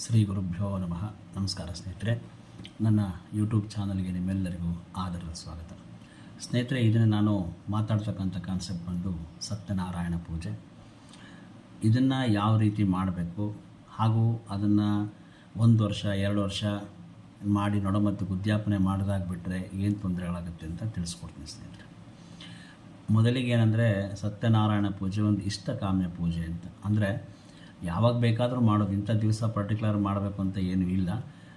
ಶ್ರೀ ಗುರುಭ್ಯೋ ನಮಃ. ನಮಸ್ಕಾರ ಸ್ನೇಹಿತರೆ. ನನ್ನ ಯೂಟ್ಯೂಬ್ ಚಾನಲ್ಗೆ ನಿಮ್ಮೆಲ್ಲರಿಗೂ ಆದರದ ಸ್ವಾಗತ. ಸ್ನೇಹಿತರೆ, ಇದನ್ನು ನಾನು ಮಾತಾಡ್ತಕ್ಕಂಥ ಕಾನ್ಸೆಪ್ಟ್ ಬಂದು ಸತ್ಯನಾರಾಯಣ ಪೂಜೆ. ಇದನ್ನು ಯಾವ ರೀತಿ ಮಾಡಬೇಕು ಹಾಗೂ ಅದನ್ನು ಒಂದು ವರ್ಷ, ಎರಡು ವರ್ಷ ಮಾಡಿ ನೊಡಮದ್ದು ಉದ್ಯಾಪನೆ ಮಾಡಿದಾಗ ಬಿಟ್ಟರೆ ಏನು ತೊಂದರೆಗಳಾಗುತ್ತೆ ಅಂತ ತಿಳಿಸ್ಕೊಡ್ತೀನಿ ಸ್ನೇಹಿತರೆ. ಮೊದಲಿಗೆ ಏನಂದರೆ ಸತ್ಯನಾರಾಯಣ ಪೂಜೆ ಒಂದು ಇಷ್ಟಕಾಮ್ಯ ಪೂಜೆ ಅಂತ. ಅಂದರೆ ಯಾವಾಗ ಬೇಕಾದರೂ ಮಾಡೋದು. ಇಂಥ ದಿವಸ ಪರ್ಟಿಕ್ಯುಲರ್ ಮಾಡಬೇಕು ಅಂತ ಏನೂ ಇಲ್ಲ.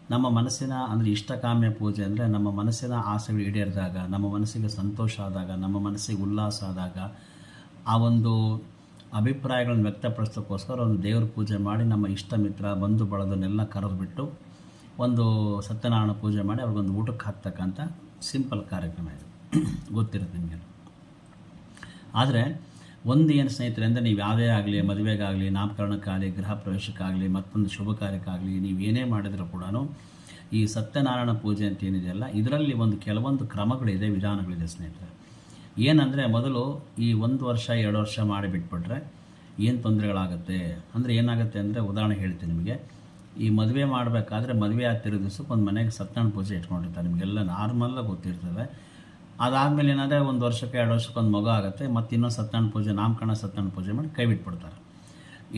ನಮ್ಮ ಮನಸ್ಸಿನ ಅಂದರೆ ಇಷ್ಟಕಾಮ್ಯ ಪೂಜೆ ಅಂದರೆ ನಮ್ಮ ಮನಸ್ಸಿನ ಆಸೆಗಳು ಈಡೇರಿದಾಗ, ನಮ್ಮ ಮನಸ್ಸಿಗೆ ಸಂತೋಷ ಆದಾಗ, ನಮ್ಮ ಮನಸ್ಸಿಗೆ ಉಲ್ಲಾಸ ಆದಾಗ ಆ ಒಂದು ಅಭಿಪ್ರಾಯಗಳನ್ನು ವ್ಯಕ್ತಪಡಿಸೋಕ್ಕೋಸ್ಕರ ಒಂದು ದೇವ್ರ ಪೂಜೆ ಮಾಡಿ ನಮ್ಮ ಇಷ್ಟ ಮಿತ್ರ, ಬಂಧು ಬಳದನ್ನೆಲ್ಲ ಕರೆದುಬಿಟ್ಟು ಒಂದು ಸತ್ಯನಾರಾಯಣ ಪೂಜೆ ಮಾಡಿ ಅವ್ರಿಗೊಂದು ಊಟಕ್ಕೆ ಹಾಕ್ತಕ್ಕಂಥ ಸಿಂಪಲ್ ಕಾರ್ಯಕ್ರಮ ಇದು. ಗೊತ್ತಿರುತ್ತೆ ನಿಮಗೆ ಆದರೆ ಒಂದು ಏನು ಸ್ನೇಹಿತರೆ, ಅಂದರೆ ನೀವು ಯಾವುದೇ ಆಗಲಿ, ಮದುವೆಗಾಗಲಿ, ನಾಮಕರಣಕ್ಕಾಗಲಿ, ಗೃಹ ಪ್ರವೇಶಕ್ಕಾಗಲಿ, ಮತ್ತೊಂದು ಶುಭ ಕಾರ್ಯಕ್ಕಾಗಲಿ ನೀವು ಏನೇ ಮಾಡಿದರೂ ಕೂಡ ಈ ಸತ್ಯನಾರಾಯಣ ಪೂಜೆ ಅಂತ ಏನಿದೆಯಲ್ಲ ಇದರಲ್ಲಿ ಒಂದು ಕೆಲವೊಂದು ಕ್ರಮಗಳಿದೆ, ವಿಧಾನಗಳಿದೆ ಸ್ನೇಹಿತರೆ. ಏನಂದರೆ ಮೊದಲು ಈ ಒಂದು ವರ್ಷ, ಎರಡು ವರ್ಷ ಮಾಡಿಬಿಟ್ಬಿಟ್ರೆ ಏನು ತೊಂದರೆಗಳಾಗುತ್ತೆ? ಅಂದರೆ ಏನಾಗುತ್ತೆ ಅಂದರೆ ಉದಾಹರಣೆ ಹೇಳ್ತೀನಿ ನಿಮಗೆ. ಈ ಮದುವೆ ಮಾಡಬೇಕಾದ್ರೆ ಮದುವೆ ಆಗ್ತಿರೋ ದಿವಸಕ್ಕೆ ಒಂದು ಮನೆಗೆ ಸತ್ಯನಾರಾಯಣ ಪೂಜೆ ಇಟ್ಕೊಂಡಿರ್ತಾರೆ. ನಿಮಗೆಲ್ಲ ನಾರ್ಮಲ್ಲಾಗಿ ಗೊತ್ತಿರ್ತದೆ. ಅದಾದಮೇಲೆ ಏನಾದರೆ ಒಂದು ವರ್ಷಕ್ಕೆ ಎರಡು ವರ್ಷಕ್ಕೆ ಒಂದು ಮಗು ಆಗುತ್ತೆ, ಮತ್ತು ಇನ್ನೊಂದು ಸತ್ಯನಾರಾಯಣ ಪೂಜೆ, ನಾಮಕರಣ ಸತ್ಯನಾರಾಯಣ ಪೂಜೆ ಮಾಡಿ ಕೈ ಬಿಟ್ಬಿಡ್ತಾರೆ.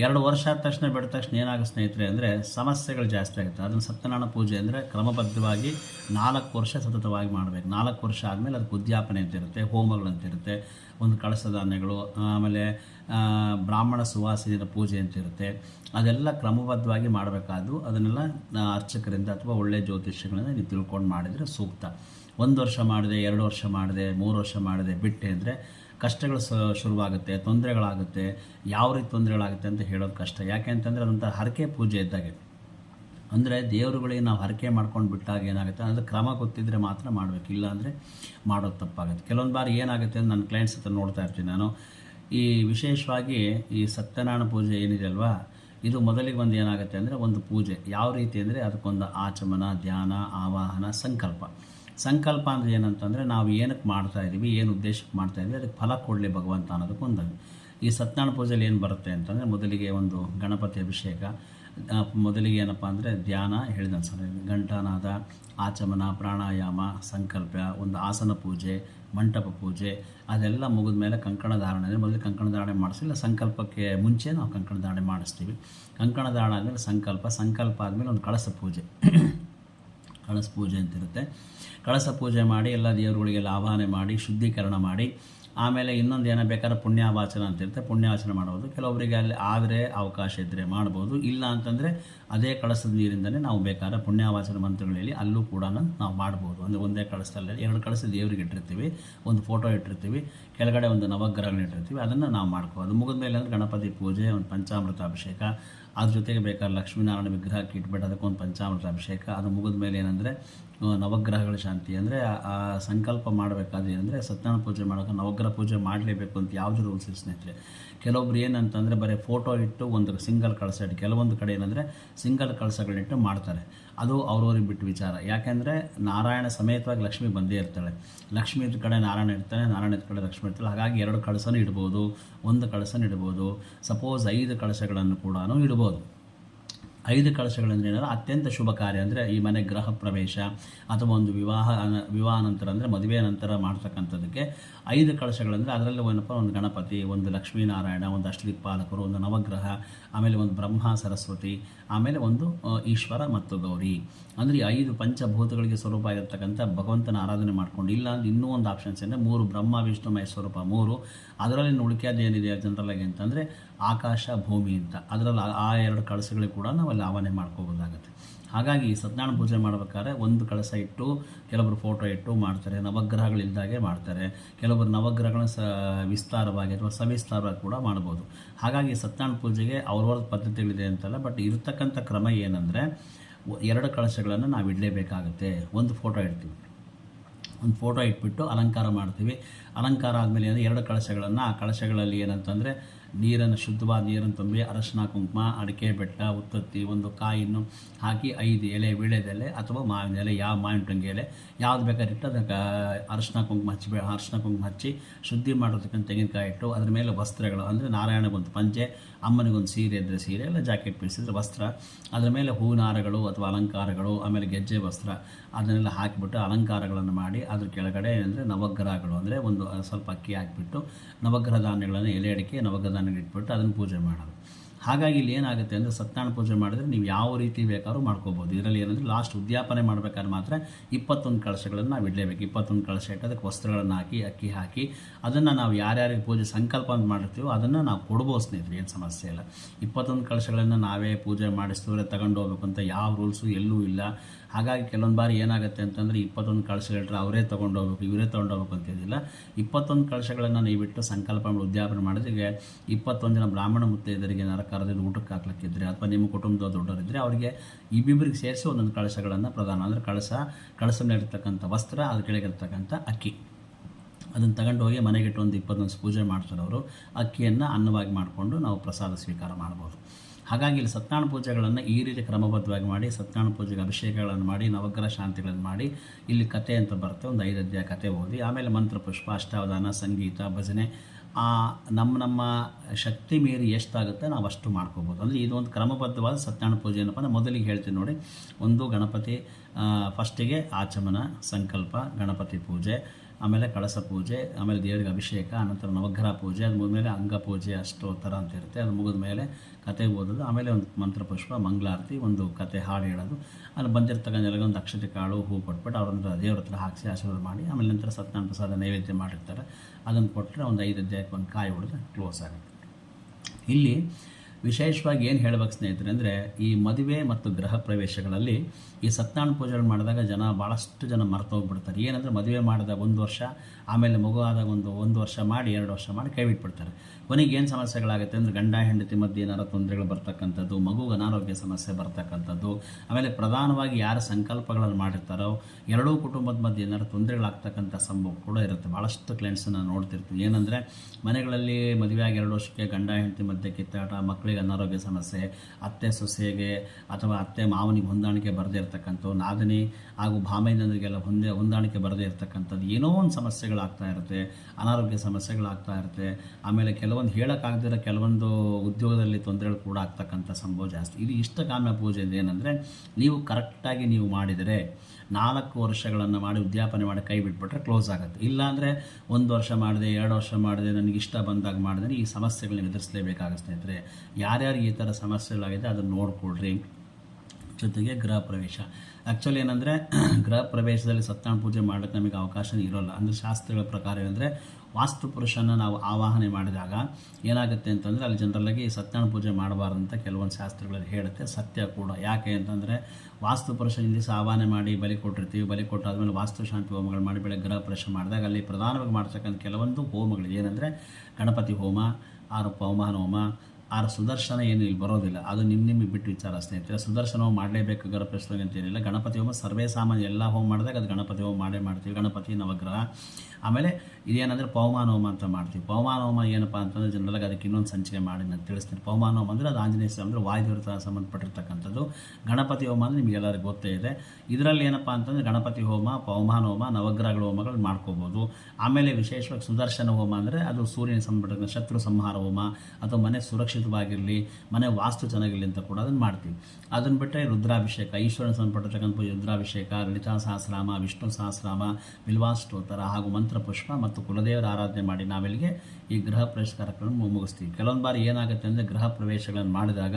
ಎರಡು ವರ್ಷ ಆದ ತಕ್ಷಣ ಬಿಟ್ಟ ತಕ್ಷಣ ಏನಾಗುತ್ತೆ ಸ್ನೇಹಿತರೆ ಅಂದರೆ ಸಮಸ್ಯೆಗಳು ಜಾಸ್ತಿ ಆಗುತ್ತೆ. ಅದನ್ನು ಸತ್ಯನಾರಾಯಣ ಪೂಜೆ ಅಂದರೆ ಕ್ರಮಬದ್ಧವಾಗಿ ನಾಲ್ಕು ವರ್ಷ ಸತತವಾಗಿ ಮಾಡಬೇಕು. ನಾಲ್ಕು ವರ್ಷ ಆದಮೇಲೆ ಅದಕ್ಕೆ ಉದ್ಯಾಪನೆ ಅಂತ ಇರುತ್ತೆ ಹೋಮಗಳಂತ ಇರುತ್ತೆ, ಒಂದು ಕಳಸ ಧಾನ್ಯಗಳು, ಆಮೇಲೆ ಬ್ರಾಹ್ಮಣ ಸುವಾಸನೆಯ ಪೂಜೆ ಅಂತ ಇರುತ್ತೆ. ಅದೆಲ್ಲ ಕ್ರಮಬದ್ಧವಾಗಿ ಮಾಡಬೇಕಾದ್ದು ಅದನ್ನೆಲ್ಲ ಅರ್ಚಕರಿಂದ ಅಥವಾ ಒಳ್ಳೆಯ ಜ್ಯೋತಿಷ್ಯಗಳಿಂದ ನೀವು ತಿಳ್ಕೊಂಡು ಮಾಡಿದರೆ ಸೂಕ್ತ. ಒಂದು ವರ್ಷ ಮಾಡಿದೆ, ಎರಡು ವರ್ಷ ಮಾಡಿದೆ, ಮೂರು ವರ್ಷ ಮಾಡಿದೆ, ಬಿಟ್ಟೆ ಅಂದರೆ ಕಷ್ಟಗಳು ಶುರುವಾಗುತ್ತೆ, ತೊಂದರೆಗಳಾಗುತ್ತೆ. ಯಾವ ರೀತಿ ತೊಂದರೆಗಳಾಗುತ್ತೆ ಅಂತ ಹೇಳೋದು ಕಷ್ಟ. ಯಾಕೆ ಅಂತಂದರೆ ಅದಂಥ ಹರಕೆ ಪೂಜೆ ಇದ್ದಾಗೆ. ಅಂದರೆ ದೇವರುಗಳಿಗೆ ನಾವು ಹರಕೆ ಮಾಡ್ಕೊಂಡು ಬಿಟ್ಟಾಗ ಏನಾಗುತ್ತೆ? ಅಂದರೆ ಕ್ರಮ ಗೊತ್ತಿದ್ದರೆ ಮಾತ್ರ ಮಾಡಬೇಕು. ಇಲ್ಲ ಅಂದರೆ ಮಾಡೋದು ತಪ್ಪಾಗುತ್ತೆ. ಕೆಲವೊಂದು ಬಾರಿ ಏನಾಗುತ್ತೆ ಅಂತ ನನ್ನ ಕ್ಲೈಂಟ್ಸ್ ಹತ್ರ ನೋಡ್ತಾ ಇರ್ತೀನಿ ನಾನು. ಈ ವಿಶೇಷವಾಗಿ ಈ ಸತ್ಯನಾರಾಯಣ ಪೂಜೆ ಏನಿದೆ ಅಲ್ವಾ? ಇದು ಮೊದಲಿಗೆ ಒಂದು ಏನಾಗುತ್ತೆ ಅಂದರೆ ಒಂದು ಪೂಜೆ. ಯಾವ ರೀತಿ ಅಂದರೆ ಅದಕ್ಕೊಂದು ಆಚಮನ, ಧ್ಯಾನ, ಆವಾಹನ, ಸಂಕಲ್ಪ. ಸಂಕಲ್ಪ ಅಂದರೆ ಏನಂತಂದರೆ ನಾವು ಏನಕ್ಕೆ ಮಾಡ್ತಾ ಇದ್ದೀವಿ ಏನು ಉದ್ದೇಶಕ್ಕೆ ಮಾಡ್ತಾ ಇದ್ದೀವಿ ಅದಕ್ಕೆ ಫಲ ಕೊಡಲಿ ಭಗವಂತ ಅನ್ನೋದಕ್ಕೊಂದು ಈ ಸತ್ಯನಾರಾಯಣ ಪೂಜೆಯಲ್ಲಿ ಏನು ಬರುತ್ತೆ ಅಂತಂದರೆ ಮೊದಲಿಗೆ ಒಂದು ಗಣಪತಿ ಅಭಿಷೇಕ ಮೊದಲಿಗೆ ಏನಪ್ಪ ಅಂದರೆ ಧ್ಯಾನ ಹೇಳಿದ ಸರ್ ಗಂಟಾನಾದ ಆಚಮನ, ಪ್ರಾಣಾಯಾಮ, ಸಂಕಲ್ಪ, ಒಂದು ಆಸನ ಪೂಜೆ, ಮಂಟಪ ಪೂಜೆ, ಅದೆಲ್ಲ ಮುಗಿದ ಮೇಲೆ ಕಂಕಣ ಧಾರಣೆ. ಅಂದರೆ ಮೊದಲು ಕಂಕಣ ಧಾರಣೆ ಮಾಡಿಸಿಲ್ಲ ಸಂಕಲ್ಪಕ್ಕೆ ಮುಂಚೆ ನಾವು ಕಂಕಣ ಧಾರಣೆ ಮಾಡಿಸ್ತೀವಿ. ಕಂಕಣ ಧಾರಣೆ ಆದಮೇಲೆ ಸಂಕಲ್ಪ ಸಂಕಲ್ಪ ಆದಮೇಲೆ ಒಂದು ಕಳಸ ಪೂಜೆ. ಕಳಸ ಪೂಜೆ ಅಂತಿರುತ್ತೆ. ಕಳಸ ಪೂಜೆ ಮಾಡಿ ಎಲ್ಲ ದೇವರುಗಳಿಗೆಲ್ಲ ಆವಾಹನೆ ಮಾಡಿ, ಶುದ್ಧೀಕರಣ ಮಾಡಿ. ಆಮೇಲೆ ಇನ್ನೊಂದು ಏನೋ ಬೇಕಾದ್ರೆ ಪುಣ್ಯವಾಚನ ಅಂತಿರುತ್ತೆ. ಪುಣ್ಯವಾಚನ ಮಾಡ್ಬೋದು. ಕೆಲವೊಬ್ಬರಿಗೆ ಅಲ್ಲಿ ಆದರೆ ಅವಕಾಶ ಇದ್ದರೆ ಮಾಡ್ಬೋದು. ಇಲ್ಲ ಅಂತಂದರೆ ಅದೇ ಕಳಸದ ನೀರಿಂದಲೇ ನಾವು ಬೇಕಾದ್ರೆ ಪುಣ್ಯವಾಚನ ಮಂತ್ರಗಳಲ್ಲಿ ಅಲ್ಲೂ ಕೂಡ ನಾವು ಮಾಡ್ಬೋದು. ಅಂದರೆ ಒಂದೇ ಕಳಸದಲ್ಲಿ ಎರಡು ಕಳಸ ದೇವರಿಗೆ ಇಟ್ಟಿರ್ತೀವಿ, ಒಂದು ಫೋಟೋ ಇಟ್ಟಿರ್ತೀವಿ, ಕೆಳಗಡೆ ಒಂದು ನವಗ್ರಹಗಳನ್ನ ಇಟ್ಟಿರ್ತೀವಿ, ಅದನ್ನು ನಾವು ಮಾಡ್ಕೋಬೋದು. ಮುಗಿದ ಮೇಲೆ ಅಂದರೆ ಗಣಪತಿ ಪೂಜೆ, ಒಂದು ಪಂಚಾಮೃತ ಅಭಿಷೇಕ ಅದ್ರ ಜೊತೆಗೆ ಬೇಕಾದ್ರೆ ಲಕ್ಷ್ಮೀನಾರಾಯಣ ವಿಗ್ರಹಕ್ಕೆ ಇಟ್ಬಿಟ್ಟು ಅದಕ್ಕೊಂದು ಪಂಚಾಮೃತ ಅಭಿಷೇಕ. ಅದು ಮುಗಿದ ಮೇಲೆ ಏನಂದರೆ ನವಗ್ರಹಗಳ ಶಾಂತಿ. ಅಂದರೆ ಆ ಸಂಕಲ್ಪ ಮಾಡಬೇಕಾದ್ರೆ ಏನಂದರೆ, ಸತ್ಯನಾರಾಯಣ ಪೂಜೆ ಮಾಡೋಕೆ ನವಗ್ರಹ ಪೂಜೆ ಮಾಡಲೇಬೇಕು ಅಂತ ಯಾವುದು ರೂಲ್ಸ್ ಸ್ನೇಹಿತರೆ ಕೆಲವೊಬ್ರು ಏನಂತಂದರೆ ಬರೀ ಫೋಟೋ ಇಟ್ಟು ಒಂದು ಸಿಂಗಲ್ ಕಳಸ ಇಟ್ಟು, ಕೆಲವೊಂದು ಕಡೆ ಏನಂದರೆ ಸಿಂಗಲ್ ಕಳಸಗಳಿಟ್ಟು ಮಾಡ್ತಾರೆ. ಅದು ಅವ್ರವ್ರಿಗೆ ಬಿಟ್ಟು ವಿಚಾರ. ಯಾಕೆಂದರೆ ನಾರಾಯಣ ಸಮೇತವಾಗಿ ಲಕ್ಷ್ಮಿ ಬಂದೇ ಇರ್ತಾಳೆ. ಲಕ್ಷ್ಮಿ ಕಡೆ ನಾರಾಯಣ ಇರ್ತಾನೆ, ನಾರಾಯಣ ಕಡೆ ಲಕ್ಷ್ಮಿ ಇರ್ತಾಳೆ. ಹಾಗಾಗಿ ಎರಡು ಕಳಸನೂ ಇಡ್ಬೋದು, ಒಂದು ಕಳಸನ ಇಡ್ಬೋದು ಸಪೋಸ್ ಐದು ಕಳಸಗಳನ್ನು ಕೂಡ ಇಡ್ಬೋದು. ಐದು ಕಳಶಗಳಂದ್ರೆ ಏನಾರ ಅತ್ಯಂತ ಶುಭ ಕಾರ್ಯ ಅಂದರೆ ಈ ಮನೆ ಗೃಹ ಪ್ರವೇಶ ಅಥವಾ ಒಂದು ವಿವಾಹ ವಿವಾಹ ನಂತರ ಅಂದರೆ ಮದುವೆ ನಂತರ ಮಾಡ್ತಕ್ಕಂಥದ್ದಕ್ಕೆ ಐದು ಕಳಶಗಳಂದರೆ ಅದರಲ್ಲಿ ಏನಪ್ಪ, ಒಂದು ಗಣಪತಿ, ಒಂದು ಲಕ್ಷ್ಮೀನಾರಾಯಣ, ಒಂದು ಅಷ್ಟದಿಕ್ಪಾಲಕರು ಒಂದು ನವಗ್ರಹ, ಆಮೇಲೆ ಒಂದು ಬ್ರಹ್ಮ, ಸರಸ್ವತಿ, ಆಮೇಲೆ ಒಂದು ಈಶ್ವರ ಮತ್ತು ಗೌರಿ. ಅಂದರೆ ಈ ಐದು ಪಂಚಭೂತಗಳಿಗೆ ಸ್ವರೂಪ ಆಗಿರ್ತಕ್ಕಂಥ ಭಗವಂತನ ಆರಾಧನೆ ಮಾಡ್ಕೊಂಡು, ಇಲ್ಲ ಅಂದ್ರೆ ಇನ್ನೂ ಒಂದು ಆಪ್ಷನ್ಸ್ ಅಂದರೆ ಮೂರು ಬ್ರಹ್ಮ, ವಿಷ್ಣು, ಮಹೇಶ್ವರ ಸ್ವರೂಪ, ಮೂರು. ಅದರಲ್ಲಿ ಉಳಿಕೆಯಾದ ಏನಿದೆ ಜನರಲ್ ಆಗಿ ಅಂತಂದರೆ ಆಕಾಶ, ಭೂಮಿ ಅಂತ. ಅದರಲ್ಲಿ ಆ- ಆ ಎರಡು ಕಳಸಗಳಿಗೆ ಕೂಡ ನಾವು ಅಲ್ಲಿ ಆವಾಹನೆ ಮಾಡ್ಕೋಬೋದಾಗುತ್ತೆ. ಹಾಗಾಗಿ ಸತ್ಯನಾರಾಯಣ ಪೂಜೆ ಮಾಡ್ಬೇಕಾದ್ರೆ ಒಂದು ಕಳಸ ಇಟ್ಟು ಕೆಲವರು ಫೋಟೋ ಇಟ್ಟು ಮಾಡ್ತಾರೆ, ನವಗ್ರಹಗಳಿಲ್ದಾಗೆ ಮಾಡ್ತಾರೆ. ಕೆಲವರು ನವಗ್ರಹಗಳನ್ನ ಸ, ವಿಸ್ತಾರವಾಗಿ ಅಥವಾ ಸವಿಸ್ತಾರವಾಗಿ ಕೂಡ ಮಾಡ್ಬೋದು. ಹಾಗಾಗಿ ಸತ್ಯನಾರಾಯಣ ಪೂಜೆಗೆ ಅವ್ರವ್ರ ಪದ್ಧತಿಗಳಿದೆ ಅಂತಲ್ಲ ಬಟ್ ಇರತಕ್ಕಂಥ ಕ್ರಮ ಏನಂದರೆ ಎರಡು ಕಳಶಗಳನ್ನು ನಾವು ಇಡಲೇಬೇಕಾಗುತ್ತೆ. ಒಂದು ಫೋಟೋ ಇಡ್ತೀವಿ. ಒಂದು ಫೋಟೋ ಇಟ್ಬಿಟ್ಟು ಅಲಂಕಾರ ಮಾಡ್ತೀವಿ. ಅಲಂಕಾರ ಆದಮೇಲೆ ಅಂದರೆ ಎರಡು ಕಳಶಗಳನ್ನು ಆ ಕಳಶಗಳಲ್ಲಿ ಏನಂತಂದರೆ ನೀರನ್ನು ಶುದ್ಧವಾದ ನೀರನ್ನು ತುಂಬಿ ಅರಶಿನ, ಕುಂಕುಮ, ಅಡಿಕೆ, ಬೆಟ್ಟ, ಉತ್ತತ್ತಿ, ಒಂದು ಕಾಯಿಯನ್ನು ಹಾಕಿ ಐದು ಎಲೆ ವೀಳ್ಯದೆಲೆ ಅಥವಾ ಮಾವಿನ ಎಲೆ, ಯಾವ ಮಾವಿನ ಟೊಂಗೆ ಎಲೆ, ಯಾವ್ದು ಬೇಕಾದ್ರೆ ಇಟ್ಟು ಅದಕ್ಕೆ ಅರಶಿನ, ಕುಂಕುಮ ಹಚ್ಚಿ ಅರಶಿನ, ಕುಂಕುಮ ಹಚ್ಚಿ ಶುದ್ಧಿ ಮಾಡಿರ್ತಕ್ಕಂಥ ತೆಂಗಿನಕಾಯಿ ಇಟ್ಟು ಅದ್ರ ಮೇಲೆ ವಸ್ತ್ರಗಳು, ಅಂದರೆ ನಾರಾಯಣಗೊಂದು ಪಂಚೆ ಅಮ್ಮನಿಗೊಂದು ಸೀರೆ ಇದ್ದರೆ ಸೀರೆ, ಇಲ್ಲ ಜಾಕೆಟ್ ಬಿಡಿಸಿದ್ರೆ ವಸ್ತ್ರ. ಅದರ ಮೇಲೆ ಹೂವಿನಾರಗಳು ಅಥವಾ ಅಲಂಕಾರಗಳು, ಆಮೇಲೆ ಗೆಜ್ಜೆ ವಸ್ತ್ರ, ಅದನ್ನೆಲ್ಲ ಹಾಕಿಬಿಟ್ಟು ಅಲಂಕಾರಗಳನ್ನು ಮಾಡಿ ಅದ್ರ ಕೆಳಗಡೆ ಏನಂದರೆ ನವಗ್ರಹಗಳು ಅಂದರೆ ಒಂದು ಸ್ವಲ್ಪ ಅಕ್ಕಿ ಹಾಕಿಬಿಟ್ಟು ನವಗ್ರಹ ಧಾನ್ಯಗಳನ್ನು ಎಲೆ ಅಡಿಕೆ, ನವಗ್ರಹ ಧಾನ್ಯಗಳು ಇಟ್ಬಿಟ್ಟು ಅದನ್ನು ಪೂಜೆ ಮಾಡೋದು. ಹಾಗಾಗಿ ಇಲ್ಲಿ ಏನಾಗುತ್ತೆ ಅಂದರೆ ಸತ್ಯನಾರಾಯಣ ಪೂಜೆ ಮಾಡಿದ್ರೆ ನೀವು ಯಾವ ರೀತಿ ಬೇಕಾದ್ರೂ ಮಾಡ್ಕೋಬೋದು. ಇದರಲ್ಲಿ ಏನಂದರೆ ಲಾಸ್ಟ್ ಉದ್ಯಾಪನೆ ಮಾಡಬೇಕಾದ್ರೆ ಮಾತ್ರ ಇಪ್ಪತ್ತೊಂದು ಕಳಶಗಳನ್ನು ನಾವು ಇಡಲೇಬೇಕು. ಇಪ್ಪತ್ತೊಂದು ಕಳಶ ಇಟ್ಟು ಅದಕ್ಕೆ ವಸ್ತ್ರಗಳನ್ನು ಹಾಕಿ, ಅಕ್ಕಿ ಹಾಕಿ, ಅದನ್ನು ನಾವು ಯಾರ್ಯಾರಿಗೆ ಪೂಜೆ ಸಂಕಲ್ಪ ಅಂತ ಮಾಡಿರ್ತೀವೋ ಅದನ್ನು ನಾವು ಕೊಡ್ಬೋದು ಸ್ನೇಹಿತರು, ಏನು ಸಮಸ್ಯೆ ಇಲ್ಲ. ಇಪ್ಪತ್ತೊಂದು ಕಳಶಗಳನ್ನು ನಾವೇ ಪೂಜೆ ಮಾಡಿಸಿದ್ರೆ ತಗೊಂಡು ಹೋಗ್ಬೇಕು ಅಂತ ಯಾವ ರೂಲ್ಸು ಎಲ್ಲೂ ಇಲ್ಲ. ಹಾಗಾಗಿ ಕೆಲವೊಂದು ಬಾರಿ ಏನಾಗುತ್ತೆ ಅಂತಂದರೆ ಇಪ್ಪತ್ತೊಂದು ಕಳಶಗಳಿಟ್ರೆ ಅವರೇ ತೊಗೊಂಡು ಹೋಗ್ಬೇಕು, ಇವರೇ ತೊಗೊಂಡು ಹೋಗ್ಬೇಕು ಅಂತಿದ್ದಿಲ್ಲ ಇಪ್ಪತ್ತೊಂದು ಕಳಶಗಳನ್ನು ನೀವಿಟ್ಟು ಸಂಕಲ್ಪ ಮಾಡಿ ಉದ್ಯಾಪನೆ ಮಾಡಿದ್ರೆ ಇಪ್ಪತ್ತೊಂದು ಜನ ಬ್ರಾಹ್ಮಣ ಮುತ್ತೈದರಿಗೆ ನರಕಾರದಿಂದ ಊಟಕ್ಕೆ ಹಾಕ್ಲಿಕ್ಕಿದ್ರೆ ಅಥವಾ ನಿಮ್ಮ ಕುಟುಂಬದ ದೊಡ್ಡವರಿದ್ದರೆ ಅವರಿಗೆ ಇಬ್ಬಿಬ್ಬರಿಗೆ ಸೇರಿಸಿ ಒಂದೊಂದು ಕಳಶಗಳನ್ನು ಪ್ರದಾನ ಅಂದರೆ ಕಳಶ ಕಳಶ ವಸ್ತ್ರ, ಅದ್ರ ಕೆಳಗಿರ್ತಕ್ಕಂಥ ಅಕ್ಕಿ. ಅದನ್ನು ತಗೊಂಡು ಹೋಗಿ ಮನೆಗೆ ಇಟ್ಟು ಒಂದು ಇಪ್ಪತ್ತೊಂದು ಪೂಜೆ ಮಾಡ್ತಾರೆ ಅವರು. ಅಕ್ಕಿಯನ್ನು ಅನ್ನವಾಗಿ ಮಾಡಿಕೊಂಡು ನಾವು ಪ್ರಸಾದ ಸ್ವೀಕಾರ ಮಾಡ್ಬೋದು. ಹಾಗಾಗಿ ಇಲ್ಲಿ ಸತ್ಯನಾರಾಯಣ ಪೂಜೆಗಳನ್ನು ಈ ರೀತಿ ಕ್ರಮಬದ್ಧವಾಗಿ ಮಾಡಿ ಸತ್ಯನಾರಾಯಣ ಪೂಜೆಗೆ ಅಭಿಷೇಕಗಳನ್ನು ಮಾಡಿ, ನವಗ್ರಹ ಶಾಂತಿಗಳನ್ನು ಮಾಡಿ ಇಲ್ಲಿ ಕತೆ ಅಂತ ಬರುತ್ತೆ. ಒಂದು ಐದು ಅಧ್ಯಾಯ ಕತೆ ಓದಿ, ಆಮೇಲೆ ಮಂತ್ರ, ಪುಷ್ಪ, ಅಷ್ಟಾವಧಾನ, ಸಂಗೀತ, ಭಜನೆ. ಆ ನಮ್ಮ ನಮ್ಮ ಶಕ್ತಿ ಮೀರಿ ಎಷ್ಟಾಗುತ್ತೆ ನಾವು ಅಷ್ಟು ಮಾಡ್ಕೋಬೋದು. ಅಂದರೆ ಇದೊಂದು ಕ್ರಮಬದ್ಧವಾದ ಸತ್ಯನಾರಾಯಣ ಪೂಜೆ ಏನಪ್ಪ ಅಂದರೆ ಮೊದಲಿಗೆ ಹೇಳ್ತೀನಿ ನೋಡಿ. ಒಂದು ಗಣಪತಿ ಫಸ್ಟಿಗೆ ಆಚಮನ, ಸಂಕಲ್ಪ, ಗಣಪತಿ ಪೂಜೆ. ಆಮೇಲೆ ಕಳಸ ಪೂಜೆ, ಆಮೇಲೆ ದೇವರಿಗೆ ಅಭಿಷೇಕ ಅನಂತರ ನವಗ್ರಹ ಪೂಜೆ, ಅದು ಮುಗಿದ್ಮೇಲೆ ಅಂಗ ಪೂಜೆ ಅಷ್ಟೋತ್ತರ ಅಂತ ಇರುತ್ತೆ. ಅದು ಮುಗಿದ ಮೇಲೆ ಕತೆ ಓದೋದು, ಆಮೇಲೆ ಒಂದು ಮಂತ್ರಪುಷ್ಪ ಮಂಗಳಾರತಿ, ಒಂದು ಕತೆ ಹಾಡು ಹೇಳೋದು. ಅಲ್ಲಿ ಬಂದಿರ್ತಕ್ಕಂಥ ಒಂದು ಅಕ್ಷತೆ ಕಾಳು, ಹೂ ಕೊಟ್ಬಿಟ್ಟು ಅವ್ರನ್ನ ದೇವ್ರ ಹತ್ರ ಹಾಕಿಸಿ ಆಶೀರ್ವಾದ ಮಾಡಿ, ಆಮೇಲೆ ನಂತರ ಸತ್ಯನಾರಾಯಣ ಪ್ರಸಾದ ನೈವೇದ್ಯ ಮಾಡಿರ್ತಾರೆ. ಅದನ್ನು ಕೊಟ್ಟರೆ ಒಂದು ಐದು ಅಧ್ಯಾಯಕ್ಕೆ ಒಂದು ಕಾಯಿ ಹೊಡೆದು ಕ್ಲೋಸ್ ಆಗುತ್ತೆ. ಇಲ್ಲಿ ವಿಶೇಷವಾಗಿ ಏನು ಹೇಳ್ಬೇಕು ಸ್ನೇಹಿತರೆ ಅಂದರೆ ಈ ಮದುವೆ ಮತ್ತು ಗೃಹ ಪ್ರವೇಶಗಳಲ್ಲಿ ಈ ಸತ್ಯನಾರಾಯಣ ಪೂಜೆಗಳು ಮಾಡಿದಾಗ ಜನ ಭಾಳಷ್ಟು ಜನ ಮರೆತೋಗ್ಬಿಡ್ತಾರೆ ಏನಂದರೆ ಮದುವೆ ಮಾಡಿದ ಒಂದು ವರ್ಷ ಆಮೇಲೆ ಮಗು ಆದಾಗ ಒಂದು ಒಂದು ವರ್ಷ ಮಾಡಿ, ಎರಡು ವರ್ಷ ಮಾಡಿ ಕೈ ಬಿಟ್ಬಿಡ್ತಾರೆ. ಕೊನೆಗೆ ಏನು ಸಮಸ್ಯೆಗಳಾಗುತ್ತೆ ಅಂದರೆ ಗಂಡ ಹೆಂಡತಿ ಮಧ್ಯೆ ಏನಾರ ತೊಂದರೆಗಳು ಬರ್ತಕ್ಕಂಥದ್ದು ಮಗುಗೆ ಅನಾರೋಗ್ಯ ಸಮಸ್ಯೆ ಬರ್ತಕ್ಕಂಥದ್ದು, ಆಮೇಲೆ ಪ್ರಧಾನವಾಗಿ ಯಾರು ಸಂಕಲ್ಪಗಳನ್ನು ಮಾಡಿರ್ತಾರೋ, ಎರಡೂ ಕುಟುಂಬದ ಮಧ್ಯೆ ಏನಾರು ತೊಂದರೆಗಳಾಗ್ತಕ್ಕಂಥ ಸಂಭವ ಕೂಡ ಇರುತ್ತೆ. ಭಾಳಷ್ಟು ಕ್ಲೈಂಟ್ಸನ್ನು ನೋಡ್ತಿರ್ತೀವಿ. ಏನಂದರೆ ಮನೆಗಳಲ್ಲಿ ಮದುವೆಯಾಗಿ ಎರಡು ವರ್ಷಕ್ಕೆ ಗಂಡ ಹೆಂಡತಿ ಮಧ್ಯೆ ಕಿತ್ತಾಟ ಮಕ್ಕಳಿಗೆ ಅನಾರೋಗ್ಯ ಸಮಸ್ಯೆ, ಅತ್ತೆ ಸೊಸೆಗೆ ಅಥವಾ ಅತ್ತೆ ಮಾವನಿಗೆ ಹೊಂದಾಣಿಕೆ ಬರದೇ ಇರತಕ್ಕಂಥವು ನಾದಿನಿ ಹಾಗೂ ಭಾಮೈನರಿಗೆಲ್ಲ ಹೊಂದೇ ಹೊಂದಾಣಿಕೆ ಬರದೇ ಇರತಕ್ಕಂಥದ್ದು, ಏನೋ ಒಂದು ಸಮಸ್ಯೆಗಳಾಗ್ತಾ ಇರುತ್ತೆ, ಅನಾರೋಗ್ಯ ಸಮಸ್ಯೆಗಳಾಗ್ತಾ ಇರುತ್ತೆ, ಆಮೇಲೆ ಕೆಲವೊಂದು ಹೇಳೋಕ್ಕಾಗದಿರೋ ಕೆಲವೊಂದು ಉದ್ಯೋಗದಲ್ಲಿ ತೊಂದರೆಗಳು ಕೂಡ ಆಗ್ತಕ್ಕಂಥ ಸಂಭವ ಜಾಸ್ತಿ. ಇದು ಇಷ್ಟಕಾಮ್ಯ ಪೂಜೆ ಏನಂದರೆ, ನೀವು ಕರೆಕ್ಟಾಗಿ ನೀವು ಮಾಡಿದರೆ ನಾಲ್ಕು ವರ್ಷಗಳನ್ನು ಮಾಡಿ ಉದ್ಯಾಪನೆ ಮಾಡಿ ಕೈ ಬಿಟ್ಬಿಟ್ರೆ ಕ್ಲೋಸ್ ಆಗುತ್ತೆ. ಇಲ್ಲಾಂದರೆ ಒಂದು ವರ್ಷ ಮಾಡಿದೆ, ಎರಡು ವರ್ಷ ಮಾಡಿದೆ, ನನಗೆ ಇಷ್ಟ ಬಂದಾಗ ಮಾಡಿದ್ರೆ ಈ ಸಮಸ್ಯೆಗಳನ್ನ ಎದುರಿಸಲೇಬೇಕಾಗುತ್ತೆ ಸ್ನೇಹಿತರೆ. ಯಾರ್ಯಾರಿಗೆ ಈ ಥರ ಸಮಸ್ಯೆಗಳಾಗಿದೆ ಅದನ್ನು ನೋಡ್ಕೊಳ್ರಿ. ಜೊತೆಗೆ ಗೃಹ ಪ್ರವೇಶ. ಆ್ಯಕ್ಚುಲಿ ಏನಂದರೆ, ಗೃಹ ಪ್ರವೇಶದಲ್ಲಿ ಸತ್ಯನಾರಾಯಣ ಪೂಜೆ ಮಾಡೋಕ್ಕೆ ನಮಗೆ ಅವಕಾಶ ಇರೋಲ್ಲ. ಅಂದರೆ ಶಾಸ್ತ್ರಗಳ ಪ್ರಕಾರ ಏನಂದರೆ, ವಾಸ್ತು ಪುರುಷನ ನಾವು ಆವಾಹನೆ ಮಾಡಿದಾಗ ಏನಾಗುತ್ತೆ ಅಂತಂದರೆ, ಅಲ್ಲಿ ಜನರಲ್ಲಾಗಿ ಸತ್ಯನಾರಾಯಣ ಪೂಜೆ ಮಾಡಬಾರ್ದು ಅಂತ ಕೆಲವೊಂದು ಶಾಸ್ತ್ರಗಳಲ್ಲಿ ಹೇಳುತ್ತೆ. ಸತ್ಯ ಕೂಡ. ಯಾಕೆ ಅಂತಂದರೆ, ವಾಸ್ತು ಪುರುಷನ ದಿವಸ ಆವಾಹನೆ ಮಾಡಿ ಬಲಿ ಕೊಟ್ಟಿರ್ತೀವಿ. ಬಲಿ ಕೊಟ್ಟಾದ್ಮೇಲೆ ವಾಸ್ತು ಶಾಂತಿ ಹೋಮಗಳು ಮಾಡಿ ಬೆಳಗ್ಗೆ ಗೃಹ ಪ್ರವೇಶ ಮಾಡಿದಾಗ ಅಲ್ಲಿ ಪ್ರಧಾನವಾಗಿ ಮಾಡ್ತಕ್ಕಂಥ ಕೆಲವೊಂದು ಹೋಮಗಳು ಏನಂದರೆ, ಗಣಪತಿ ಹೋಮ ಆರು ಪವಮಾನ ಹೋಮ ಆರ ಸುದರ್ಶನ ಏನು ಇಲ್ಲಿ ಬರೋದಿಲ್ಲ. ಅದು ನಿಮ್ಮ ನಿಮಗೆ ಬಿಟ್ಟು ವಿಚಾರ ಸ್ನೇಹಿತರೆ. ಸುದರ್ಶನ ಮಾಡಲೇಬೇಕು ಗರ್ಭಪ್ರವೇಶದಾಗ ಅಂತ ಏನಿಲ್ಲ ಗಣಪತಿ ಹೋಮ ಸರ್ವೇ ಸಾಮಾನ್ಯ ಎಲ್ಲ ಹೋಮ ಮಾಡಿದಾಗ ಅದು ಗಣಪತಿ ಹೋಮ ಮಾಡೇ ಮಾಡ್ತೀವಿ. ಗಣಪತಿ ನವಗ್ರಹ. ಆಮೇಲೆ ಇದೇನಂದರೆ ಪವಮಾನ ಹೋಮ ಅಂತ ಮಾಡ್ತೀವಿ. ಪವಮಾನ ಹೋಮ ಏನಪ್ಪ ಅಂತಂದರೆ ಜನರಲ್ಲಾಗಿ ಅದಕ್ಕೆ ಇನ್ನೊಂದು ಸಂಚಿಕೆ ಮಾಡಿ ನಾನು ತಿಳಿಸ್ತೀನಿ. ಪವಮಾನ ಹೋಮ ಅಂದರೆ ಅದು ಆಂಜನೇಯ ಅಂದರೆ ವಾಯುದೇವರ ಸಂಬಂಧಪಟ್ಟಿರ್ತಕ್ಕಂಥದ್ದು. ಗಣಪತಿ ಹೋಮ ಅಂದರೆ ನಿಮಗೆಲ್ಲರಿಗೂ ಗೊತ್ತೇ ಇದೆ. ಇದರಲ್ಲಿ ಏನಪ್ಪ ಅಂತಂದರೆ ಗಣಪತಿ ಹೋಮ ಪವಮಾನ ಹೋಮ ನವಗ್ರಹಗಳ ಹೋಮಗಳು ಮಾಡ್ಕೋಬೋದು. ಆಮೇಲೆ ವಿಶೇಷವಾಗಿ ಸುದರ್ಶನ ಹೋಮ ಅಂದರೆ ಅದು ಸೂರ್ಯನ ಸಂಬಂಧ ಶತ್ರು ಸಂಹಾರ ಹೋಮ ಅಥವಾ ಮನೆ ಸುರಕ್ಷಿತವಾಗಿರಲಿ, ಮನೆ ವಾಸ್ತು ಚೆನ್ನಾಗಿರಲಿ ಅಂತ ಕೂಡ ಅದನ್ನು ಮಾಡ್ತೀವಿ. ಅದನ್ನು ಬಿಟ್ಟರೆ ರುದ್ರಾಭಿಷೇಕ, ಈಶ್ವರನ ಸಂಬಂಧಪಟ್ಟಿರ್ತಕ್ಕಂಥ ರುದ್ರಾಭಿಷೇಕ, ಲಲಿತಾ ಸಹಸ್ರಾಮ, ವಿಷ್ಣು ಸಹಸ್ರಾಮ ಬಿಲ್ವಾಷ್ಟೋತ್ತರ ಹಾಗೂ ಮಂತ್ರಪುಷ್ಪ ಮತ್ತು ಕುಲದೇವರ ಆರಾಧನೆ ಮಾಡಿ ನಾವೆಲ್ಲಿಗೆ ಈ ಗೃಹ ಪ್ರವೇಶ ಕಾರ್ಯಕ್ರಮ ಮುಗಿಸ್ತೀವಿ. ಕೆಲವೊಂದು ಬಾರಿ ಏನಾಗುತ್ತೆ ಅಂದರೆ ಗೃಹ ಪ್ರವೇಶಗಳನ್ನು ಮಾಡಿದಾಗ